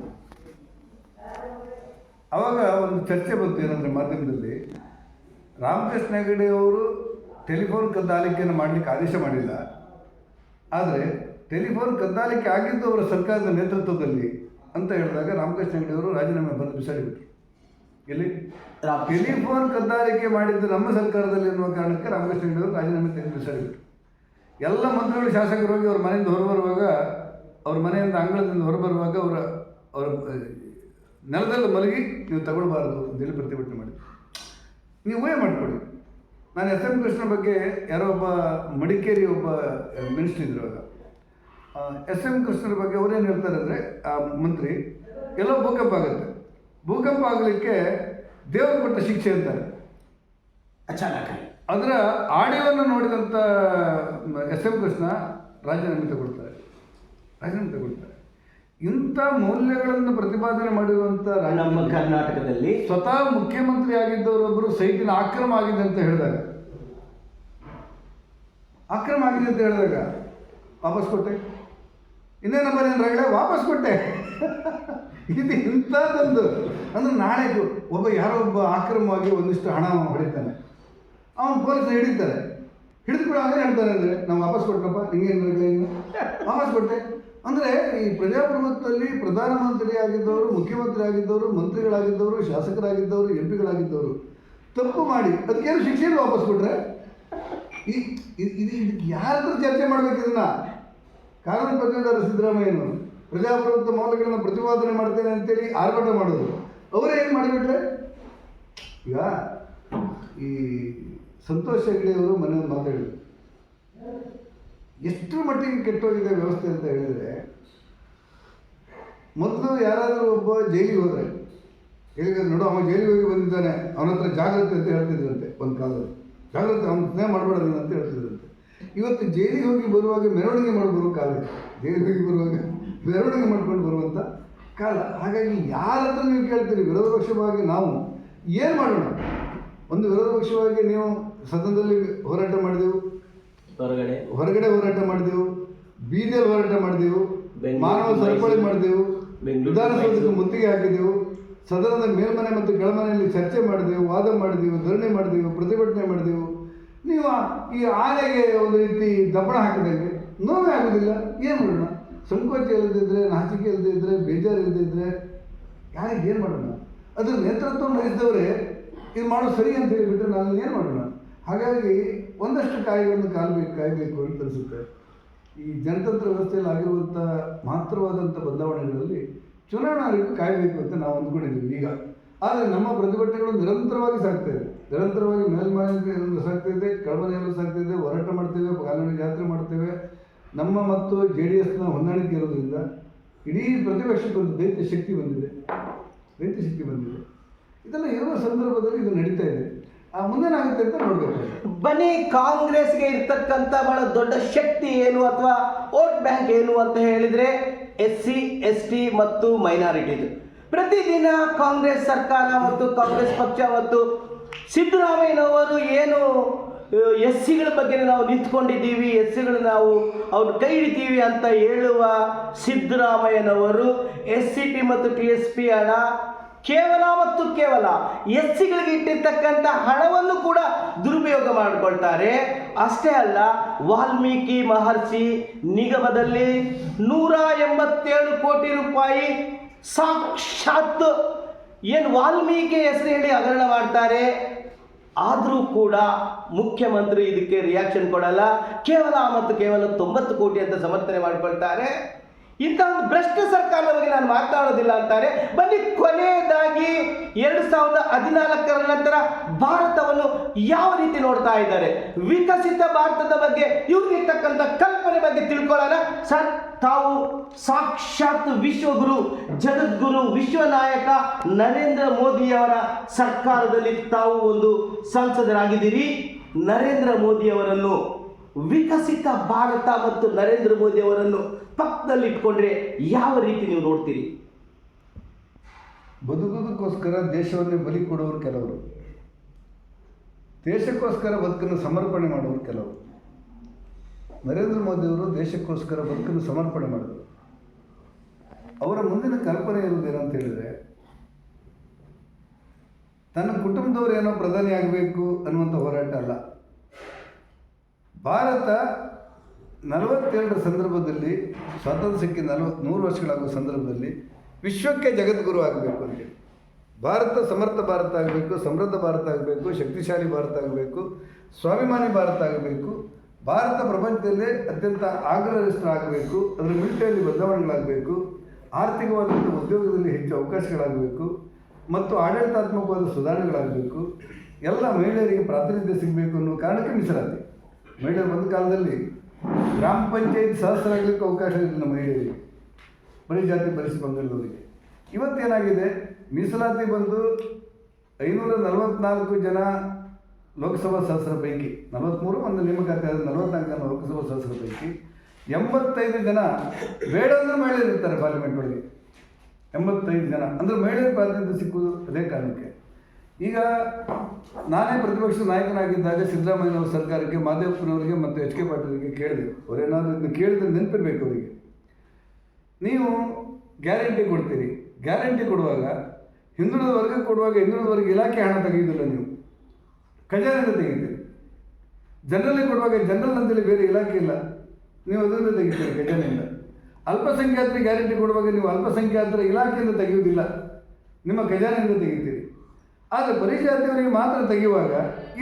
ಆವಾಗ ಒಂದು ಚರ್ಚೆ ಬಂತು ಏನಂದರೆ ಮಾಧ್ಯಮದಲ್ಲಿ, ರಾಮಕೃಷ್ಣ ಹೆಗಡೆಯವರು ಟೆಲಿಫೋನ್ ಕದ್ದಾಲಿಕೆಯನ್ನು ಮಾಡಲಿಕ್ಕೆ ಆದೇಶ ಮಾಡಿಲ್ಲ. ಆದರೆ ಟೆಲಿಫೋನ್ ಕದ್ದಾಲಿಕೆ ಆಗಿದ್ದು ಅವರ ಸರ್ಕಾರದ ನೇತೃತ್ವದಲ್ಲಿ ಅಂತ ಹೇಳಿದಾಗ ರಾಮಕೃಷ್ಣ ಹೆಗಡೆಯವರು ರಾಜೀನಾಮೆ ಬರೆದು ಬಿಸಾಡಿಬಿಟ್ರು ಎಲ್ಲಿ? ರಾಮಕೃಷ್ಣ. ಟೆಲಿಫೋನ್ ಕದ್ದಾಲಿಕೆ ಮಾಡಿದ್ದು ನಮ್ಮ ಸರ್ಕಾರದಲ್ಲಿ ಎನ್ನುವ ಕಾರಣಕ್ಕೆ ರಾಮಕೃಷ್ಣ ರಾಜೀನಾಮೆ ತೆಗೆದು ಬಿಸಾಡಿಬಿಟ್ರು ಎಲ್ಲ ಮಂತ್ರಿಗಳು ಶಾಸಕರು ಹೋಗಿ ಅವ್ರ ಮನೆಯಿಂದ ಹೊರಬರುವಾಗ, ಅವ್ರ ಮನೆಯಿಂದ ಅಂಗಳದಿಂದ ಹೊರಬರುವಾಗ ಅವರ ಅವರ ನೆಲದಲ್ಲಿ ಮಲಗಿ ನೀವು ತಗೊಳ್ಬಾರದು ಅಂತೇಳಿ ಪ್ರತಿಭಟನೆ ಮಾಡಿ ನೀವು ಊಹೆ ಮಾಡ್ಕೊಳ್ಳಿ. ನಾನು ಎಸ್ ಎಂ ಕೃಷ್ಣ ಬಗ್ಗೆ ಯಾರೋ ಒಬ್ಬ ಮಡಿಕೇರಿ ಒಬ್ಬ ಮಿನಿಸ್ಟರ್ ಇದ್ರು ಆಗ. ಎಸ್ ಎಂ ಕೃಷ್ಣರ ಬಗ್ಗೆ ಅವ್ರೇನು ಹೇಳ್ತಾರೆ ಅಂದರೆ, ಆ, ಮಂತ್ರಿ, ಎಲ್ಲೋ ಭೂಕಂಪ ಆಗುತ್ತೆ. ಭೂಕಂಪ ಆಗಲಿಕ್ಕೆ ದೇವರು ಕೊಟ್ಟ ಶಿಕ್ಷೆ ಅಂತಾರೆ ಅಚಾನಕ್. ಅದರ ಆಡಿಯೋವನ್ನು ನೋಡಿದಂಥ ಎಸ್ ಎಂ ಕೃಷ್ಣ ರಾಜೀನಾಮೆ ತಗೊಳ್ತಾರೆ. ರಾಜೀನಾಮೆ ತಗೊಳ್ತಾರೆ. ಇಂಥ ಮೌಲ್ಯಗಳನ್ನು ಪ್ರತಿಪಾದನೆ ಮಾಡಿರುವಂಥ ನಮ್ಮ ಕರ್ನಾಟಕದಲ್ಲಿ ಸ್ವತಃ ಮುಖ್ಯಮಂತ್ರಿ ಆಗಿದ್ದವರೊಬ್ಬರು ಸೈಟಿನ ಆಕ್ರಮ ಆಗಿದೆ ಅಂತ ಹೇಳಿದಾಗ. ಆಕ್ರಮ ಆಗಿದೆ ಅಂತ ಹೇಳಿದಾಗ ವಾಪಸ್ ಕೊಟ್ಟೆ. ಇನ್ನೇ ನಂಬರ್ ಏನು ರಗಳೆ? ವಾಪಸ್ ಕೊಟ್ಟೆ. ಇದು ಇಂಥದ್ದೊಂದು. ಅಂದ್ರೆ ನಾಳೆ ಒಬ್ಬ ಯಾರೋ ಒಬ್ಬ ಆಕ್ರಮವಾಗಿ ಒಂದಿಷ್ಟು ಹಣ ಹೊಡಿತಾನೆ. ಅವನು ಪೊಲೀಸರು ಹಿಡಿತಾರೆ. ಹಿಡಿದು ಕೂಡ ಹೇಳ್ತಾರೆ ಹೇಳ್ತಾನೆ ಅಂದರೆ, ನಾವು ವಾಪಸ್ ಕೊಟ್ಟಪ್ಪ ನಿಂಗೇನು ರಗಳೆ ವಾಪಸ್ ಕೊಟ್ಟೆ. ಅಂದರೆ ಈ ಪ್ರಜಾಪ್ರಭುತ್ವದಲ್ಲಿ ಪ್ರಧಾನಮಂತ್ರಿ ಆಗಿದ್ದವರು ಮುಖ್ಯಮಂತ್ರಿ ಆಗಿದ್ದವರು ಮಂತ್ರಿಗಳಾಗಿದ್ದವರು, ಶಾಸಕರಾಗಿದ್ದವರು ಎಂ ಪಿಗಳಾಗಿದ್ದವರು ತಪ್ಪು ಮಾಡಿ, ಅದಕ್ಕೇನು ಶಿಕ್ಷೆಯನ್ನು ವಾಪಸ್ ಕೊಟ್ರೆ? ಇದು ಇದಕ್ಕೆ ಯಾರ ಹತ್ರ ಚರ್ಚೆ ಮಾಡ್ಬೇಕು ಇದನ್ನ? ಕಾನೂನು ಪದವೀಧರ ಸಿದ್ದರಾಮಯ್ಯನವರು ಪ್ರಜಾಪ್ರಭುತ್ವ ಮೌಲ್ಯಗಳನ್ನು ಪ್ರತಿಪಾದನೆ ಮಾಡ್ತೇನೆ ಅಂತೇಳಿ ಆರ್ಭಟ ಮಾಡೋದು ಅವರೇ ಏನು ಮಾಡಿಬಿಟ್ರೆ? ಈಗ ಈ ಸಂತೋಷ್ ಹೆಗ್ಡೆಯವರು ಮನೆ ಮಾತಾಡಿದರು. ಎಷ್ಟು ಮಟ್ಟಿಗೆ ಕೆಟ್ಟೋಗಿದೆ ವ್ಯವಸ್ಥೆ ಅಂತ ಹೇಳಿದರೆ, ಮೊದಲು ಯಾರಾದರೂ ಒಬ್ಬ ಜೈಲಿಗೆ ಹೋದರೆ, ಹೇಳಿದ್ರೆ, ನೋಡು ಅವನು ಜೈಲಿಗೆ ಹೋಗಿ ಬಂದಿದ್ದಾನೆ ಅವನ ಹತ್ರ ಜಾಗ್ರತೆ ಅಂತ ಹೇಳ್ತಿದ್ರಂತೆ, ಒಂದು ಕಾಲದಲ್ಲಿ. ಜಾಗ್ರತೆ, ಅವನ ಸ್ನೇಹ ಮಾಡಬೇಡ ಅಂತ ಹೇಳ್ತಿದ್ರಂತೆ. ಇವತ್ತು ಜೈಲಿಗೆ ಹೋಗಿ ಬರುವಾಗ ಮೆರವಣಿಗೆ ಮಾಡಿ ಬರುವ ಕಾಲ. ಜೈಲಿಗೆ ಹೋಗಿ ಬರುವಾಗ ಮೆರವಣಿಗೆ ಮಾಡ್ಕೊಂಡು ಬರುವಂಥ ಕಾಲ. ಹಾಗಾಗಿ ಯಾರ ಹತ್ರ ನೀವು ಕೇಳ್ತೀರಿ? ವಿರೋಧ ಪಕ್ಷವಾಗಿ ನಾವು ಏನು ಮಾಡೋಣ? ಒಂದು ವಿರೋಧ ಪಕ್ಷವಾಗಿ ನೀವು ಸದನದಲ್ಲಿ ಹೋರಾಟ ಮಾಡಿದೆವು. ಹೊರಗಡೆ. ಹೊರಗಡೆ ಹೋರಾಟ ಮಾಡಿದೆವು. ಬೀದಿಯಲ್ಲಿ ಹೋರಾಟ ಮಾಡಿದೆವು. ಮಾನವ ಸರಪಳಿ ಮಾಡಿದೆವು. ವಿಧಾನಸೌಧಕ್ಕೆ ಮುತ್ತಿಗೆ ಹಾಕಿದೆವು. ಸದನದ ಮೇಲ್ಮನೆ ಮತ್ತು ಕೆಳಮನೆಯಲ್ಲಿ ಚರ್ಚೆ ಮಾಡಿದೆವು ವಾದ ಮಾಡಿದೆವು ಧರಣಿ ಮಾಡಿದೆವು ಪ್ರತಿಭಟನೆ ಮಾಡಿದೆವು. ನೀವು ಈ ಆನೆಗೆ ಒಂದು ರೀತಿ ದಪ್ಪಣ ಹಾಕಿದಂಗೆ ನೋವೇ ಆಗೋದಿಲ್ಲ, ಏನು ಮಾಡೋಣ? ಸಂಕೋಚ ಇಲ್ಲದಿದ್ದರೆ ನಾಚಿಕೆ ಇಲ್ಲದಿದ್ದರೆ ಬೇಜಾರು ಇಲ್ಲದಿದ್ದರೆ ಯಾರಿಗೆ ಏನು ಮಾಡೋಣ? ಅದ್ರ ನೇತೃತ್ವ ವಹಿಸಿದವರೇ ಇದು ಮಾಡೋದು ಸರಿ ಅಂತ ಹೇಳಿಬಿಟ್ರೆ ನಾನು ಏನು ಮಾಡೋಣ? ಹಾಗಾಗಿ ಒಂದಷ್ಟು ಕಾಯಿಗಳನ್ನು ಕಾಲ್ಬೇಕು ಕಾಯಬೇಕು ಅಂತ ಅನಿಸುತ್ತೆ. ಈ ಜನತಂತ್ರ ವ್ಯವಸ್ಥೆಯಲ್ಲಿ ಆಗಿರುವಂಥ ಮಹತ್ತರವಾದಂಥ ಬದಲಾವಣೆಗಳಲ್ಲಿ ಚುನಾವಣಾ ಕಾಯಬೇಕು ಅಂತ ನಾವು ಅಂದ್ಕೊಂಡಿದ್ದೀವಿ ಈಗ ಆದರೆ ನಮ್ಮ ಪ್ರತಿಭಟನೆಗಳು ನಿರಂತರವಾಗಿ ಸಾಗ್ತಾ ಇದೆ. ನಿರಂತರವಾಗಿ ಮೇಲ್ಮಾನ್ಯತೆ ಸಾಗ್ತಾ ಇದೆ ಕೆಳಮನೆಯಲ್ಲೂ ಸಾಗ್ತಾ ಇದೆ, ಹೋರಾಟ ಮಾಡ್ತೇವೆ ಕಾನೂನು ಜಾತ್ರೆ ಮಾಡ್ತೇವೆ. ನಮ್ಮ ಮತ್ತು ಜೆ ಡಿ ಎಸ್ನ ಹೊಂದಾಣಿಕೆ ಇರೋದ್ರಿಂದ ಇಡೀ ಪ್ರತಿಪಕ್ಷಕ್ಕೊಂದು ದೈತ್ಯ ಶಕ್ತಿ ಬಂದಿದೆ. ದೈತ್ಯ ಶಕ್ತಿ ಬಂದಿದೆ. ಇದೆಲ್ಲ ಇರುವ ಸಂದರ್ಭದಲ್ಲಿ ಇದು ನಡೀತಾ ಇದೆ. ಆ ಮುಂದೇನಾಗುತ್ತೆ ಅಂತ ನೋಡಬೇಕು. ಬನ್ನಿ, ಕಾಂಗ್ರೆಸ್ಗೆ ಇರ್ತಕ್ಕಂಥ ಬಹಳ ದೊಡ್ಡ ಶಕ್ತಿ ಏನು ಅಥವಾ ವೋಟ್ ಬ್ಯಾಂಕ್ ಏನು ಅಂತ ಹೇಳಿದ್ರೆ ಎಸ್ ಸಿ ಎಸ್ ಟಿ ಮತ್ತು ಮೈನಾರಿಟೀಸ್ ಪ್ರತಿದಿನ ಕಾಂಗ್ರೆಸ್ ಸರ್ಕಾರ ಮತ್ತು ಕಾಂಗ್ರೆಸ್ ಪಕ್ಷ ಮತ್ತು ಸಿದ್ದರಾಮಯ್ಯನವರು ಏನು ಎಸ್ ಸಿಗಳ ಬಗ್ಗೆ ನಾವು ನಿಂತ್ಕೊಂಡಿದ್ದೀವಿ ಎಸ್ ಸಿಗಳು ನಾವು ಅವ್ರು ಕೈ ಹಿಡಿತೀವಿ ಅಂತ ಹೇಳುವ ಸಿದ್ದರಾಮಯ್ಯನವರು ಎಸ್ ಸಿ ಪಿ ಮತ್ತು ಟಿ ಎಸ್ ಪಿ ಹಣ ಕೇವಲ ಮತ್ತು ಕೇವಲ ಎಸ್ ಸಿಗಳಿಗೆ ಇಟ್ಟಿರ್ತಕ್ಕಂಥ ಹಣವನ್ನು ಕೂಡ ದುರುಪಯೋಗ ಮಾಡಿಕೊಳ್ತಾರೆ. ಅಷ್ಟೇ ಅಲ್ಲ, ವಾಲ್ಮೀಕಿ ಮಹರ್ಷಿ ನಿಗಮದಲ್ಲಿ ನೂರ ಎಂಬತ್ತೇಳು ಕೋಟಿ ರೂಪಾಯಿ ಸಾಕ್ಷಾತ್ ಏನು ವಾಲ್ಮೀಕಿ ಹೆಸರು ಹೇಳಿ ಹಗರಣ ಮಾಡ್ತಾರೆ ಆದರೂ ಕೂಡ ಮುಖ್ಯಮಂತ್ರಿ ಇದಕ್ಕೆ ರಿಯಾಕ್ಷನ್ ಕೊಡಲ್ಲ. ಕೇವಲ ಮತ್ತು ಕೇವಲ ತೊಂಬತ್ತು ಕೋಟಿ ಅಂತ ಸಮರ್ಥನೆ ಮಾಡಿಕೊಳ್ತಾರೆ. ಇಂಥ ಒಂದು ಭ್ರಷ್ಟ ಸರ್ಕಾರದ ಬಗ್ಗೆ ನಾನು ಮಾತನಾಡೋದಿಲ್ಲ ಅಂತಾರೆ. ಬನ್ನಿ ಕೊನೆಯದಾಗಿ ಎರಡು ಸಾವಿರದ ಹದಿನಾಲ್ಕರ ನಂತರ ಭಾರತವನ್ನು ಯಾವ ರೀತಿ ನೋಡ್ತಾ ಇದ್ದಾರೆ? ವಿಕಸಿತ ಭಾರತದ ಬಗ್ಗೆ ಇವ್ರಿಗಿರ್ತಕ್ಕಂಥ ಕಲ್ಪನೆ ಬಗ್ಗೆ ತಿಳ್ಕೊಳ್ಳೋಣ. ಸರ್, ತಾವು ಸಾಕ್ಷಾತ್ ವಿಶ್ವಗುರು, ಜಗದ್ಗುರು, ವಿಶ್ವನಾಯಕ ನರೇಂದ್ರ ಮೋದಿಯವರ ಸರ್ಕಾರದಲ್ಲಿ ತಾವು ಒಂದು ಸಂಸದರಾಗಿದ್ದೀರಿ. ನರೇಂದ್ರ ಮೋದಿಯವರನ್ನು ವಿಕಸಿತ ಭಾರತ ಮತ್ತು ನರೇಂದ್ರ ಮೋದಿ ಅವರನ್ನು ಪಕ್ಕದಲ್ಲಿ ಇಟ್ಕೊಂಡ್ರೆ ಯಾವ ರೀತಿ ನೀವು ನೋಡ್ತೀರಿ? ಬದುಕೋದಕ್ಕೋಸ್ಕರ ದೇಶವನ್ನೇ ಬಲಿ ಕೊಡೋರು ಕೆಲವರು. ದೇಶಕ್ಕೋಸ್ಕರ ಬದುಕನ್ನು ಸಮರ್ಪಣೆ ಮಾಡೋರು ಕೆಲವರು. ನರೇಂದ್ರ ಮೋದಿಯವರು ದೇಶಕ್ಕೋಸ್ಕರ ಬದುಕನ್ನು ಸಮರ್ಪಣೆ ಮಾಡಿದರು ಅವರ ಮುಂದಿನ ಕಲ್ಪನೆ ಇರುವುದೇನಂತ ಹೇಳಿದರೆ, ತನ್ನ ಕುಟುಂಬದವರು ಏನೋ ಪ್ರಧಾನಿ ಆಗಬೇಕು ಅನ್ನುವಂಥ ಹೋರಾಟ ಅಲ್ಲ. ಭಾರತ ನಲವತ್ತೆರಡರ ಸಂದರ್ಭದಲ್ಲಿ ಸ್ವಾತಂತ್ರ್ಯ ಸಿಕ್ಕಿ ನಲವತ್ತು ನೂರು ವರ್ಷಗಳಾಗುವ ಸಂದರ್ಭದಲ್ಲಿ ವಿಶ್ವಕ್ಕೆ ಜಗದ್ಗುರು ಆಗಬೇಕು ಅಂತೇಳಿ ಭಾರತ, ಸಮರ್ಥ ಭಾರತ ಆಗಬೇಕು, ಸಮೃದ್ಧ ಭಾರತ ಆಗಬೇಕು, ಶಕ್ತಿಶಾಲಿ ಭಾರತ ಆಗಬೇಕು, ಸ್ವಾಭಿಮಾನಿ ಭಾರತ ಆಗಬೇಕು, ಭಾರತ ಪ್ರಪಂಚದಲ್ಲೇ ಅತ್ಯಂತ ಆಗ್ರಹಿಷ್ಠ ಆಗಬೇಕು, ಅದರ ಮಿಲಿಟರಿಯಲ್ಲಿ ಬದಲಾವಣೆಗಳಾಗಬೇಕು ಆರ್ಥಿಕವಾದಂಥ ಉದ್ಯೋಗದಲ್ಲಿ ಹೆಚ್ಚು ಅವಕಾಶಗಳಾಗಬೇಕು, ಮತ್ತು ಆಡಳಿತಾತ್ಮಕವಾದ ಸುಧಾರಣೆಗಳಾಗಬೇಕು, ಎಲ್ಲ ಮಹಿಳೆಯರಿಗೆ ಪ್ರಾತಿನಿಧ್ಯ ಸಿಗಬೇಕು ಅನ್ನೋ ಕಾರಣಕ್ಕೆ ಮೀಸಲಾತಿ. ಮಹಿಳೆಯರು ಒಂದು ಕಾಲದಲ್ಲಿ ಗ್ರಾಮ ಪಂಚಾಯತ್ ಸದಸ್ಯರಾಗಲಿಕ್ಕೆ ಅವಕಾಶ ಇರಲಿಲ್ಲ ಮಹಿಳೆಯರಿಗೆ ಬರೀ ಜಾತಿ ಪರಿಸ್ಥಿತಿ ಬಂದಿರೋರಿಗೆ ಇವತ್ತೇನಾಗಿದೆ ಮೀಸಲಾತಿ ಬಂದು ಐನೂರ ನಲವತ್ನಾಲ್ಕು ಜನ ಲೋಕಸಭಾ ಸದಸ್ಯರ ಪೈಕಿ ನಲವತ್ತ್ಮೂರು ಒಂದು ನೇಮಕಾತಿ ಆದ ನಲವತ್ನಾಲ್ಕು ಜನ ಲೋಕಸಭಾ ಸದಸ್ಯರ ಪೈಕಿ ಎಂಬತ್ತೈದು ಜನ ಬೇಡ ಅಂದ್ರೆ ಮಹಿಳೆಯರು ಇರ್ತಾರೆ ಪಾರ್ಲಿಮೆಂಟ್ ಒಳಗೆ ಎಂಬತ್ತೈದು ಜನ. ಅಂದರೆ ಮಹಿಳೆಯರ ಪ್ರಾತಿನಿಧ್ಯ ಸಿಕ್ಕುವುದು ಅದೇ ಕಾರಣಕ್ಕೆ. ಈಗ ನಾನೇ ಪ್ರತಿಪಕ್ಷದ ನಾಯಕನಾಗಿದ್ದಾಗ ಸಿದ್ದರಾಮಯ್ಯನವರ ಸರ್ಕಾರಕ್ಕೆ, ಮಾದೇವಪ್ಪನವರಿಗೆ ಮತ್ತು ಎಚ್ ಕೆ ಪಾಟೀಲ್ಗೆ ಕೇಳಿದೆ. ಅವರೇನಾದರೂ ಇದನ್ನು ಕೇಳಿದ್ರೆ ನೆನಪಿರ್ಬೇಕು ಅವರಿಗೆ. ನೀವು ಗ್ಯಾರಂಟಿ ಕೊಡ್ತೀರಿ. ಗ್ಯಾರಂಟಿ ಕೊಡುವಾಗ ಹಿಂದುಳಿದ ವರ್ಗಕ್ಕೆ ಕೊಡುವಾಗ ಹಿಂದುಳಿದ ವರ್ಗ ಇಲಾಖೆ ಹಣ ತೆಗೆಯುವುದಿಲ್ಲ ನೀವು. ಖಜಾನೆಯಿಂದ ತೆಗಿತೀರಿ ಜನರಲ್ಲಿ ಕೊಡುವಾಗ ಜನರಲ್ ಅಂತೇಳಿ ಬೇರೆ ಇಲಾಖೆ ಇಲ್ಲ. ನೀವು ಅದರಿಂದ ತೆಗಿತೀರಿ ಖಜಾನೆಯಿಂದ. ಅಲ್ಪಸಂಖ್ಯಾತರಿಗೆ ಗ್ಯಾರಂಟಿ ಕೊಡುವಾಗ ನೀವು ಅಲ್ಪಸಂಖ್ಯಾತರ ಇಲಾಖೆಯಿಂದ ತೆಗೆಯುವುದಿಲ್ಲ. ನಿಮ್ಮ ಖಜಾನೆಯಿಂದ ತೆಗಿತೀರಿ ಆದರೆ ಪರಿಜಾತಿಯವರಿಗೆ ಮಾತ್ರ ತೆಗೆಯುವಾಗ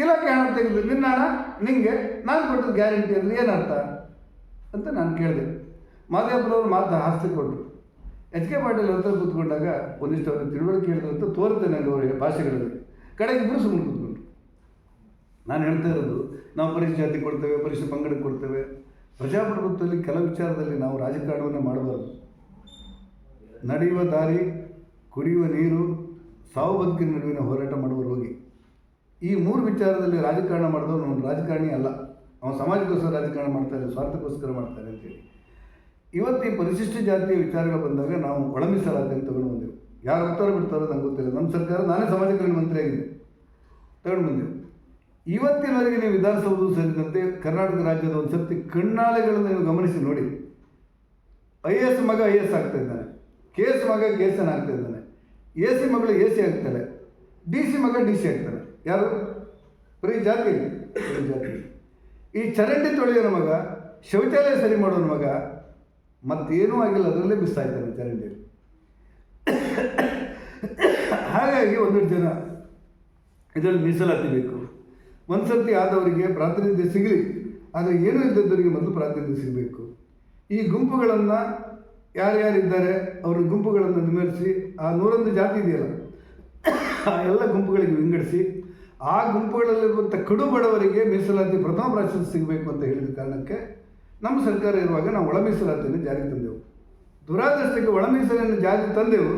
ಇಲಾಖೆ ಹಣ ತೆಗೆದು ನಿನ್ನ ಹಣ ನಿಂಗೆ, ನಾನು ಕೊಟ್ಟದ್ದು ಗ್ಯಾರಂಟಿ ಅಂದರೆ ಏನರ್ಥ ಅಂತ ನಾನು ಕೇಳಿದೆ. ಮಾದೇವಪ್ಪನವರು ಮಾತ್ರ ಹಾಸ್ಯ ಕೊಟ್ಟರು. ಎಚ್ ಕೆ ಪಾಟೀಲ್ ಹತ್ರ ಕೂತ್ಕೊಂಡಾಗ ಒಂದಿಷ್ಟು ಅವರು ತಿಳುವಳಿಕೆ ಹೇಳಿದ್ರು ಅಂತ ತೋರುತ್ತೆ ನನಗೆ ಅವರಿಗೆ ಭಾಷೆಗಳಲ್ಲಿ. ಕಡೆಗೆ ಇಬ್ಬರು ಸುಮ್ಮನೆ ಕೂತ್ಕೊಂಡ್ರು. ನಾನು ಹೇಳ್ತಾ ಇರೋದು, ನಾವು ಪರೀಕ್ಷೆ ಜಾತಿ ಕೊಡ್ತೇವೆ, ಪರೀಕ್ಷೆ ಪಂಗಡಕ್ಕೆ ಕೊಡ್ತೇವೆ. ಪ್ರಜಾಪ್ರಭುತ್ವದಲ್ಲಿ ಕೆಲವು ವಿಚಾರದಲ್ಲಿ ನಾವು ರಾಜಕಾರಣವನ್ನು ಮಾಡಬಾರ್ದು. ನಡೆಯುವ ದಾರಿ, ಕುಡಿಯುವ ನೀರು ಸಾವು ಬದುಕಿನ ನಡುವಿನ ಹೋರಾಟ ಮಾಡುವ ರೋಗಿ ಈ ಮೂರು ವಿಚಾರದಲ್ಲಿ ರಾಜಕಾರಣ ಮಾಡಿದವನು ಅವನು ರಾಜಕಾರಣಿ ಅಲ್ಲ. ಅವನು ಸಮಾಜಕ್ಕೋಸ್ಕರ ರಾಜಕಾರಣ ಮಾಡ್ತಾನೆ ಸ್ವಾರ್ಥಕ್ಕೋಸ್ಕರ ಮಾಡ್ತಾನೆ ಅಂತೇಳಿ. ಇವತ್ತು ಈ ಪರಿಶಿಷ್ಟ ಜಾತಿಯ ವಿಚಾರಗಳು ಬಂದಾಗ ನಾವು ಒಳ ಅಂತ ತಗೊಂಡು ಬಂದೆವು. ಯಾರು ಉತ್ತರ ಬಿಡ್ತಾರೋ ನಂಗೆ ಗೊತ್ತಿಲ್ಲ. ನಮ್ಮ ಸರ್ಕಾರ ನಾನೇ ಸಮಾಜ ಕಲ್ಯಾಣ ಮಂತ್ರಿ ಆಗಿದ್ದೆ ತಗೊಂಡು ಬಂದೆವು. ಇವತ್ತಿನವರೆಗೆ ನೀವು ವಿಧಾನಸೌಧ ಸೇರಿದಂತೆ ಕರ್ನಾಟಕ ರಾಜ್ಯದ ಒಂದು ಸರ್ತಿ ಕಣ್ಣಾಳೆಗಳನ್ನು ನೀವು ಗಮನಿಸಿ ನೋಡಿ. ಐ ಎ ಎಸ್ ಮಗ ಐ ಎಸ್ ಆಗ್ತಾ ಇದ್ದಾನೆ. ಕೆ ಎಸ್ ಮಗ ಕೆ ಎಸ್ ಎನ್ ಆಗ್ತಾ ಇದ್ದಾನೆ. ಎ ಸಿ ಮಗಳು ಎ ಸಿ ಆಗ್ತಾಳೆ, ಡಿ ಸಿ ಮಗ ಡಿ ಸಿ ಆಗ್ತಾನೆ ಯಾರು? ಬರೀ ಜಾತಿ. ಈ ಚರಂಡಿ ತೊಳೆಯೋನ ಮಗ, ಶೌಚಾಲಯ ಸರಿ ಮಾಡೋನ ಮಗ, ಮತ್ತೇನೂ ಆಗಿಲ್ಲ, ಅದರಲ್ಲೇ ಮಿಸ್ ಇದ್ದಾನೆ ಚರಂಡಿ ಹಾಗಾಗಿ ಒಂದೆರಡು ಜನ ಇದರಲ್ಲಿ ಮೀಸಲಾತಿ ಬೇಕು. ಒಂದು ಸರ್ತಿ ಆದವರಿಗೆ ಪ್ರಾತಿನಿಧ್ಯ ಸಿಗಲಿ, ಆದರೆ ಏನೂ ಇದ್ದದ್ದವರಿಗೆ ಮೊದಲು ಪ್ರಾತಿನಿಧ್ಯ ಸಿಗಬೇಕು. ಈ ಗುಂಪುಗಳನ್ನು ಯಾರ್ಯಾರಿದ್ದಾರೆ ಅವರ ಗುಂಪುಗಳನ್ನು ನಿಮರಿಸಿ ಆ ನೂರೊಂದು ಜಾತಿ ಇದೆಯಲ್ಲ ಆ ಎಲ್ಲ ಗುಂಪುಗಳಿಗೆ ವಿಂಗಡಿಸಿ ಆ ಗುಂಪುಗಳಲ್ಲಿರುವಂಥ ಕಡು ಬಡವರಿಗೆ ಮೀಸಲಾತಿ ಪ್ರಥಮ ಪ್ರಾಶಸ್ತ್ಯ ಸಿಗಬೇಕು ಅಂತ ಹೇಳಿದ ಕಾರಣಕ್ಕೆ ನಮ್ಮ ಸರ್ಕಾರ ಇರುವಾಗ ನಾವು ಒಳ ಮೀಸಲಾತಿಯನ್ನು ಜಾರಿಗೆ ತಂದೆವು. ದುರಾದೃಷ್ಟಕ್ಕೆ ಒಳ ಮೀಸಲನ್ನು ಜಾರಿಗೆ ತಂದೆವು.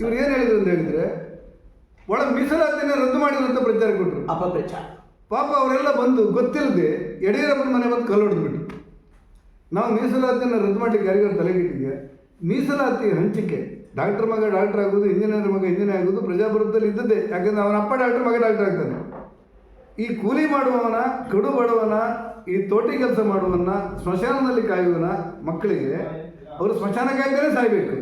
ಇವ್ರು ಏನು ಹೇಳಿದ್ರು ಅಂತ ಹೇಳಿದರೆ ಒಳ ಮೀಸಲಾತಿಯನ್ನು ರದ್ದು ಮಾಡಿದ್ರು ಅಂತ ಪ್ರಚಾರ ಕೊಟ್ಟರು ಅಪಪ್ರಚಾರ. ಪಾಪ ಅವರೆಲ್ಲ ಬಂದು ಗೊತ್ತಿಲ್ಲದೆ ಯಡಿಯೂರಪ್ಪನ ಮನೆ ಬಂದು ಕಲ್ಲು ಹೊಡೆದ್ಬಿಟ್ಟು ನಾವು ಮೀಸಲಾತಿಯನ್ನು ರದ್ದು ಮಾಡಲಿಕ್ಕೆ ಯಾರಿಗಾರು ತಲೆಗಿಟ್ಟಿದೆ ಮೀಸಲಾತಿ ಹಂಚಿಕೆ. ಡಾಕ್ಟರ್ ಮಗ ಡಾಕ್ಟರ್ ಆಗೋದು ಇಂಜಿನಿಯರ್ ಮಗ ಇಂಜಿನಿಯರ್ ಆಗೋದು ಪ್ರಜಾಪ್ರಭುತ್ವದಲ್ಲಿ ಇದ್ದದ್ದೇ. ಯಾಕಂದರೆ ಅವನ ಅಪ್ಪ ಡಾಕ್ಟರ್ ಮಗ ಡಾಕ್ಟರ್ ಆಗ್ತಾನೆ. ಈ ಕೂಲಿ ಮಾಡುವವನ ಕಡು ಬಡವನ ಈ ತೋಟಿ ಕೆಲಸ ಮಾಡುವವನ ಸ್ಮಶಾನದಲ್ಲಿ ಕಾಯುವನ ಮಕ್ಕಳಿಗೆ ಅವರು ಸ್ಮಶಾನ ಕಾಯ್ದೇ ಸಾಯ್ಬೇಕು.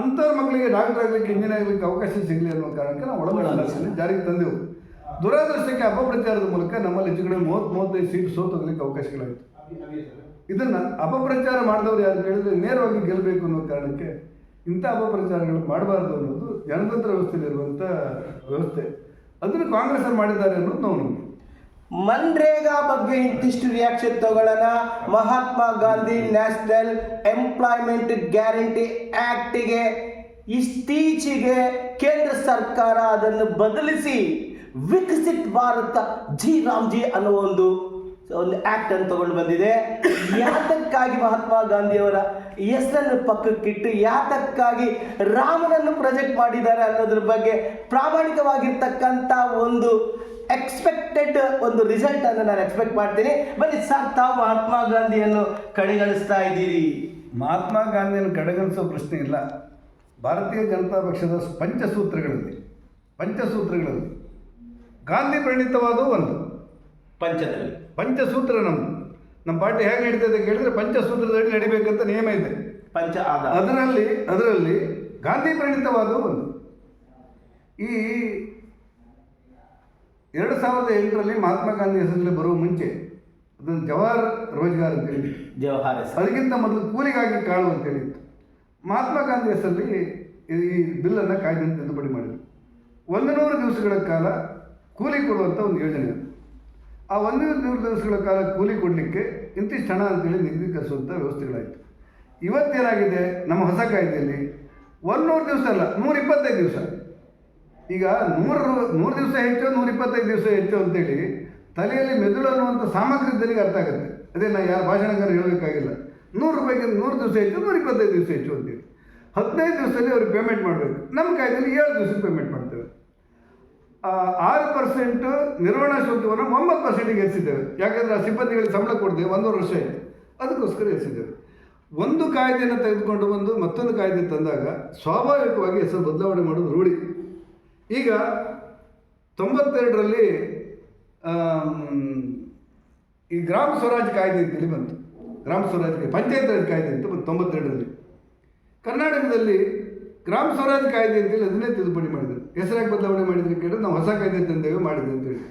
ಅಂಥವ್ರ ಮಕ್ಕಳಿಗೆ ಡಾಕ್ಟರ್ ಆಗಲಿಕ್ಕೆ ಇಂಜಿನಿಯರ್ ಆಗಲಿಕ್ಕೆ ಅವಕಾಶ ಸಿಗಲಿ ಅನ್ನೋ ಕಾರಣಕ್ಕೆ ನಾವು ಒಳ ಮೀಸಲಾತಿಯನ್ನು ಜಾರಿಗೆ ತಂದೆವು. ದುರಾದೃಷ್ಟಕ್ಕೆ ಅಪಪ್ರಚಾರದ ಮೂಲಕ ನಮ್ಮಲ್ಲಿ ಹೆಚ್ಚು ಕಡೆ ಮೂವತ್ತು ಮೂವತ್ತೈದು ಸೀಟ್ ಸೋತೋಗ್ಲಿಕ್ಕೆ ಅವಕಾಶಗಳಾಯಿತು. ಇದನ್ನು ಅಪಪ್ರಚಾರ ಮಾಡಿದವರು ಯಾರು ಹೇಳಿದ್ರೆ ನೇರವಾಗಿ ಗೆಲ್ಲಬೇಕು ಅನ್ನೋ ಕಾರಣಕ್ಕೆ ಇಂಥ ಅಪಪ್ರಚಾರಗಳು ಮಾಡಬಾರ್ದು ಅನ್ನೋದು ಜನತಂತ್ರ ವ್ಯವಸ್ಥೆಯಲ್ಲಿರುವಂಥ ವ್ಯವಸ್ಥೆ. ಅದನ್ನು ಅವ್ರು ಮಾಡಿದ್ದಾರೆ ಅನ್ನೋದು ನಾವು ನೋಡಿ ಮನ್ರೇಗಾ ಬಗ್ಗೆ ಇಂತಿಷ್ಟು ರಿಯಾಕ್ಷನ್ ತಗೊಳ್ಳೋಣ. Mahatma Gandhi national employment guarantee ಆಕ್ಟಿಗೆ ಇತ್ತೀಚೆಗೆ ಕೇಂದ್ರ ಸರ್ಕಾರ ಅದನ್ನು ಬದಲಿಸಿ, ವಿಕಸಿತ್ ಭಾರತ ಜಿ ರಾಮ್ಜಿ ಅನ್ನೋ ಒಂದು ಒಂದು ಆಕ್ಟ್ ಅನ್ನು ತಗೊಂಡು ಬಂದಿದೆ. ಯಾತಕ್ಕಾಗಿ ಮಹಾತ್ಮ ಗಾಂಧಿಯವರ ಹೆಸರನ್ನು ಪಕ್ಕಕ್ಕಿಟ್ಟು ಯಾತಕ್ಕಾಗಿ ರಾಮನನ್ನು ಪ್ರೊಜೆಕ್ಟ್ ಮಾಡಿದ್ದಾರೆ ಅನ್ನೋದ್ರ ಬಗ್ಗೆ ಪ್ರಾಮಾಣಿಕವಾಗಿರ್ತಕ್ಕಂಥ ಒಂದು ಎಕ್ಸ್ಪೆಕ್ಟೆಡ್ ಒಂದು ರಿಸಲ್ಟ್ ಅನ್ನು ನಾನು ಎಕ್ಸ್ಪೆಕ್ಟ್ ಮಾಡ್ತೀನಿ. ಬನ್ನಿ ಸರ್ ತಾವು ಮಹಾತ್ಮ ಗಾಂಧಿಯನ್ನು ಕಡೆಗಣಿಸ್ತಾ ಇದ್ದೀರಿ. ಮಹಾತ್ಮ ಗಾಂಧಿಯನ್ನು ಕಡೆಗಣಿಸೋ ಪ್ರಶ್ನೆ ಇಲ್ಲ. ಭಾರತೀಯ ಜನತಾ ಪಕ್ಷದ ಪಂಚಸೂತ್ರಗಳಲ್ಲಿ ಪಂಚಸೂತ್ರಗಳಲ್ಲಿ ಗಾಂಧಿ ಪ್ರಣೀತವಾದವು ಒಂದು. ಪಂಚದಲ್ಲಿ. ಪಂಚಸೂತ್ರ ನಮ್ಮ ನಮ್ಮ ಪಾರ್ಟಿ ಹೇಗೆ ನಡೀತದೆ ಕೇಳಿದ್ರೆ ಪಂಚಸೂತ್ರದಲ್ಲಿ ನಡಿಬೇಕಂತ ನಿಯಮ ಇದೆ. ಪಂಚ ಆದ. ಅದರಲ್ಲಿ ಅದರಲ್ಲಿ ಗಾಂಧಿ ಪ್ರಣೀತವಾದ ಒಂದು. ಈ ಎರಡು ಸಾವಿರದ ಎಂಟರಲ್ಲಿ ಮಹಾತ್ಮ ಗಾಂಧಿ ಹೆಸರಲ್ಲಿ ಬರುವ ಮುಂಚೆ ಅದನ್ನು ಜವಾಹರ್ ರೋಜ್ಗಾರ್ ಅಂತೇಳಿ ಹೇಳಿ ಹೆಸರು. ಅದಕ್ಕಿಂತ ಮೊದಲು ಕೂಲಿಗಾಗಿ ಕಾಳು ಅಂತೇಳಿ ಮಹಾತ್ಮ ಗಾಂಧಿ ಹೆಸರಲ್ಲಿ ಈ ಬಿಲ್ಲನ್ನು ಕಾಯ್ದೆ ತಿದ್ದುಪಡಿ ಮಾಡಿದರು. ಒಂದು ನೂರು ದಿವಸಗಳ ಕಾಲ ಕೂಲಿ ಕೊಡುವಂಥ ಒಂದು ಯೋಜನೆ ಅದು. ಆ ಒಂದು ನೂರು ದಿವಸಗಳ ಕಾಲ ಕೂಲಿ ಕೊಡಲಿಕ್ಕೆ ಇಂತಿಷ್ಟು ಹಣ ಅಂತೇಳಿ ನಿಗದೀಕರಿಸುವಂಥ ವ್ಯವಸ್ಥೆಗಳಾಯಿತು. ಇವತ್ತೇನಾಗಿದೆ? ನಮ್ಮ ಹೊಸ ಕಾಯ್ದೆಯಲ್ಲಿ ಒಂದೂರು ದಿವಸ ಅಲ್ಲ ನೂರ ಇಪ್ಪತ್ತೈದು ದಿವಸ. ಈಗ ನೂರು ನೂರು ದಿವಸ ಹೆಚ್ಚು ನೂರ ಇಪ್ಪತ್ತೈದು ದಿವಸ ಹೆಚ್ಚು ಅಂತೇಳಿ ತಲೆಯಲ್ಲಿ ಮೆದುಳು ಅನ್ನುವಂಥ ಸಾಮಗ್ರಿ ಇದ್ದವರಿಗೆ ಅರ್ಥ ಆಗುತ್ತೆ. ಅದೇ ನಾನು ಯಾರು ಭಾಷಣಕಾರ ಹೇಳಬೇಕಾಗಿಲ್ಲ. ನೂರು ರೂಪಾಯಿಗೆ ನೂರು ದಿವಸ ಹೆಚ್ಚು ನೂರ ಇಪ್ಪತ್ತೈದು ದಿವಸ ಹೆಚ್ಚು ಅಂತೇಳಿ. ಹದಿನೈದು ದಿವಸದಲ್ಲಿ ಅವ್ರಿಗೆ ಪೇಮೆಂಟ್ ಮಾಡಬೇಕು. ನಮ್ಮ ಕಾಯ್ದೆಯಲ್ಲಿ ಏಳು ದಿವಸಕ್ಕೆ ಪೇಮೆಂಟ್ ಆ, ಆರು ಪರ್ಸೆಂಟ್ ನಿರ್ವಹಣಾ ಶುಲ್ಕವನ್ನು ಒಂಬತ್ತು ಪರ್ಸೆಂಟಿಗೆ ಹೆಚ್ಚಿದ್ದೇವೆ. ಯಾಕಂದರೆ ಆ ಸಿಬ್ಬಂದಿಗಳಿಗೆ ಸಂಬಳ ಕೊಡ್ತೇವೆ ಒಂದೂವರೆ ವರ್ಷ ಆಯಿತು. ಅದಕ್ಕೋಸ್ಕರ ಹೆಚ್ಚಿದ್ದೇವೆ. ಒಂದು ಕಾಯ್ದೆಯನ್ನು ತೆಗೆದುಕೊಂಡು ಬಂದು ಮತ್ತೊಂದು ಕಾಯ್ದೆ ತಂದಾಗ ಸ್ವಾಭಾವಿಕವಾಗಿ ಹೆಸರು ಬದಲಾವಣೆ ಮಾಡೋದು ರೂಢಿ. ಈಗ ತೊಂಬತ್ತೆರಡರಲ್ಲಿ ಈ ಗ್ರಾಮ ಸ್ವರಾಜ್ ಕಾಯ್ದೆ ಅಂತೇಳಿ ಬಂತು. ಗ್ರಾಮ ಸ್ವರಾಜ್ ಪಂಚಾಯತ್ ರಾಜ್ ಕಾಯ್ದೆ ಅಂತ ಬಂತು ತೊಂಬತ್ತೆರಡರಲ್ಲಿ. ಕರ್ನಾಟಕದಲ್ಲಿ ಗ್ರಾಮ ಸ್ವರಾಜ್ ಕಾಯ್ದೆ ಅಂತೇಳಿ ಅದನ್ನೇ ತಿದ್ದುಪಡಿ ಮಾಡಿದ್ರು. ಹೆಸರಾಗಿ ಬದಲಾವಣೆ ಮಾಡಿದ್ರೆ ಕೇಳಿದ್ರೆ ನಾವು ಹೊಸ ಕಾಯ್ದೆ ತಂದೇವೆ ಮಾಡಿದ್ವಿ ಅಂತೇಳಿ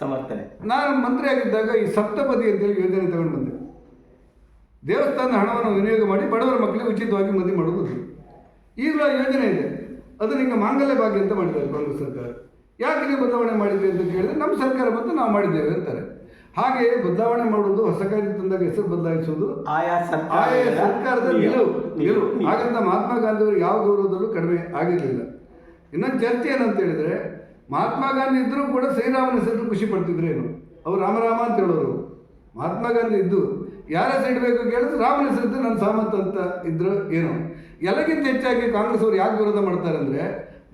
ಸಮರ್ಥನೆ. ನಾನು ಮಂತ್ರಿ ಆಗಿದ್ದಾಗ ಈ ಸಪ್ತಪದಿ ಅಂತೇಳಿ ಯೋಜನೆ ತಗೊಂಡು ಬಂದೆ. ದೇವಸ್ಥಾನದ ಹಣವನ್ನು ವಿನಿಯೋಗ ಮಾಡಿ ಬಡವರ ಮಕ್ಕಳಿಗೆ ಉಚಿತವಾಗಿ ಮದುವೆ ಮಾಡುವುದು. ಈಗಲೂ ಆ ಯೋಜನೆ ಇದೆ. ಅದನ್ನ ಈಗ ಮಾಂಗಲ್ಯ ಭಾಗ್ಯ ಅಂತ ಮಾಡಿದ್ದಾರೆ ಕಾಂಗ್ರೆಸ್ ಸರ್ಕಾರ. ಯಾಕೆ ನೀವು ಬದಲಾವಣೆ ಮಾಡಿದ್ರಿ ಅಂತ ಕೇಳಿದ್ರೆ ನಮ್ಮ ಸರ್ಕಾರ ಬಂದು ನಾವು ಮಾಡಿದ್ದೇವೆ ಅಂತಾರೆ. ಹಾಗೆ ಬದಲಾವಣೆ ಮಾಡುವುದು ಹೊಸ ಕಾಯ್ದೆ ತಂದಾಗ ಹೆಸರು ಬದಲಾಯಿಸುವುದು ಆಯಾ ಆಯಾ ಸರ್ಕಾರ ಸರ್ಕಾರದ ನಿಲುವು. ನಿಲುವು. ಹಾಗಂತ ಮಹಾತ್ಮ ಗಾಂಧಿಯವರು ಯಾವ ಗೌರವದಲ್ಲೂ ಕಡಿಮೆ ಆಗಿರಲಿಲ್ಲ. ಇನ್ನೊಂದು ಚರ್ಚೆ ಏನಂತ ಹೇಳಿದ್ರೆ, ಮಹಾತ್ಮ ಗಾಂಧಿ ಇದ್ದರೂ ಕೂಡ ಶ್ರೀರಾಮನ ಹೆಸರು ಖುಷಿ ಪಡ್ತಿದ್ರೇನು ಅವ್ರು ರಾಮರಾಮ ಅಂತ ಹೇಳೋರು. ಮಹಾತ್ಮ ಗಾಂಧಿ ಇದ್ದು, ಯಾರ ಹೆಸರು ಇಡಬೇಕು ಕೇಳಿದ್ರೆ ರಾಮನ ಹೆಸರಿದ್ದು ನನ್ನ ಸಾಮಂತ ಅಂತ ಇದ್ರು ಏನು? ಎಲ್ಲಕ್ಕಿಂತ ಹೆಚ್ಚಾಗಿ ಕಾಂಗ್ರೆಸ್ ಅವರು ಯಾಕೆ ವಿರೋಧ ಮಾಡ್ತಾರೆ ಅಂದರೆ,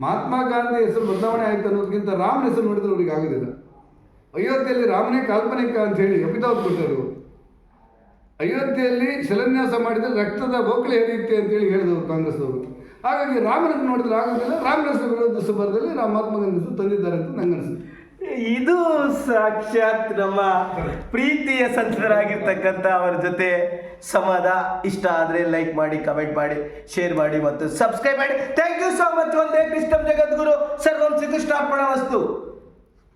ಮಹಾತ್ಮ ಗಾಂಧಿ ಹೆಸರು ಬದಲಾವಣೆ ಆಯ್ತು ಅನ್ನೋದಕ್ಕಿಂತ ರಾಮನ ಹೆಸರು ನೋಡಿದ್ರೆ ಅವ್ರಿಗೆ ಆಗೋದಿಲ್ಲ. ಅಯೋಧ್ಯೆಯಲ್ಲಿ ರಾಮನೇ ಕಾಲ್ಪನಿಕ ಅಂತ ಹೇಳಿ ಅಪಿತಾವ್ ಕೊಟ್ಟರು. ಅಯೋಧ್ಯೆಯಲ್ಲಿ ಶಿಲಾನ್ಯಾಸ ಮಾಡಿದರೆ ರಕ್ತದ ಗೋಕಳೆ ಹರಿಯುತ್ತೆ ಅಂತೇಳಿ ಹೇಳಿದವರು ಕಾಂಗ್ರೆಸ್ನವರು ಹಾಗಾಗಿ ರಾಮನನ್ನು ನೋಡಿದ್ರೆ ಆಗೋದಿಲ್ಲ. ರಾಮನ ಹೆಸರು ವಿರೋಧಿಸಬಾರ್ದಲ್ಲಿ ನಾವು ತಂದಿದ್ದಾರೆ ಅಂತ ನಂಗೆ ಅನಿಸುತ್ತೆ. ಇದು ಸಾಕ್ಷಾತ್ ನಮ್ಮ ಪ್ರೀತಿಯ ಸಂತರಾಗಿರ್ತಕ್ಕಂಥ ಅವರ ಜೊತೆ ಸಂವಾದ. ಇಷ್ಟ ಆದರೆ ಲೈಕ್ ಮಾಡಿ ಕಮೆಂಟ್ ಮಾಡಿ ಶೇರ್ ಮಾಡಿ ಮತ್ತು ಸಬ್ಸ್ಕ್ರೈಬ್ ಮಾಡಿ. ಥ್ಯಾಂಕ್ ಯು ಸೋ ಮಚ್ ಒಂದೇ ಕೃಷ್ಣ ಜಗದ್ಗುರು ಸರ್ವಂ ಶ್ರೀಕೃಷ್ಣಾರ್ಪಣ ವಸ್ತು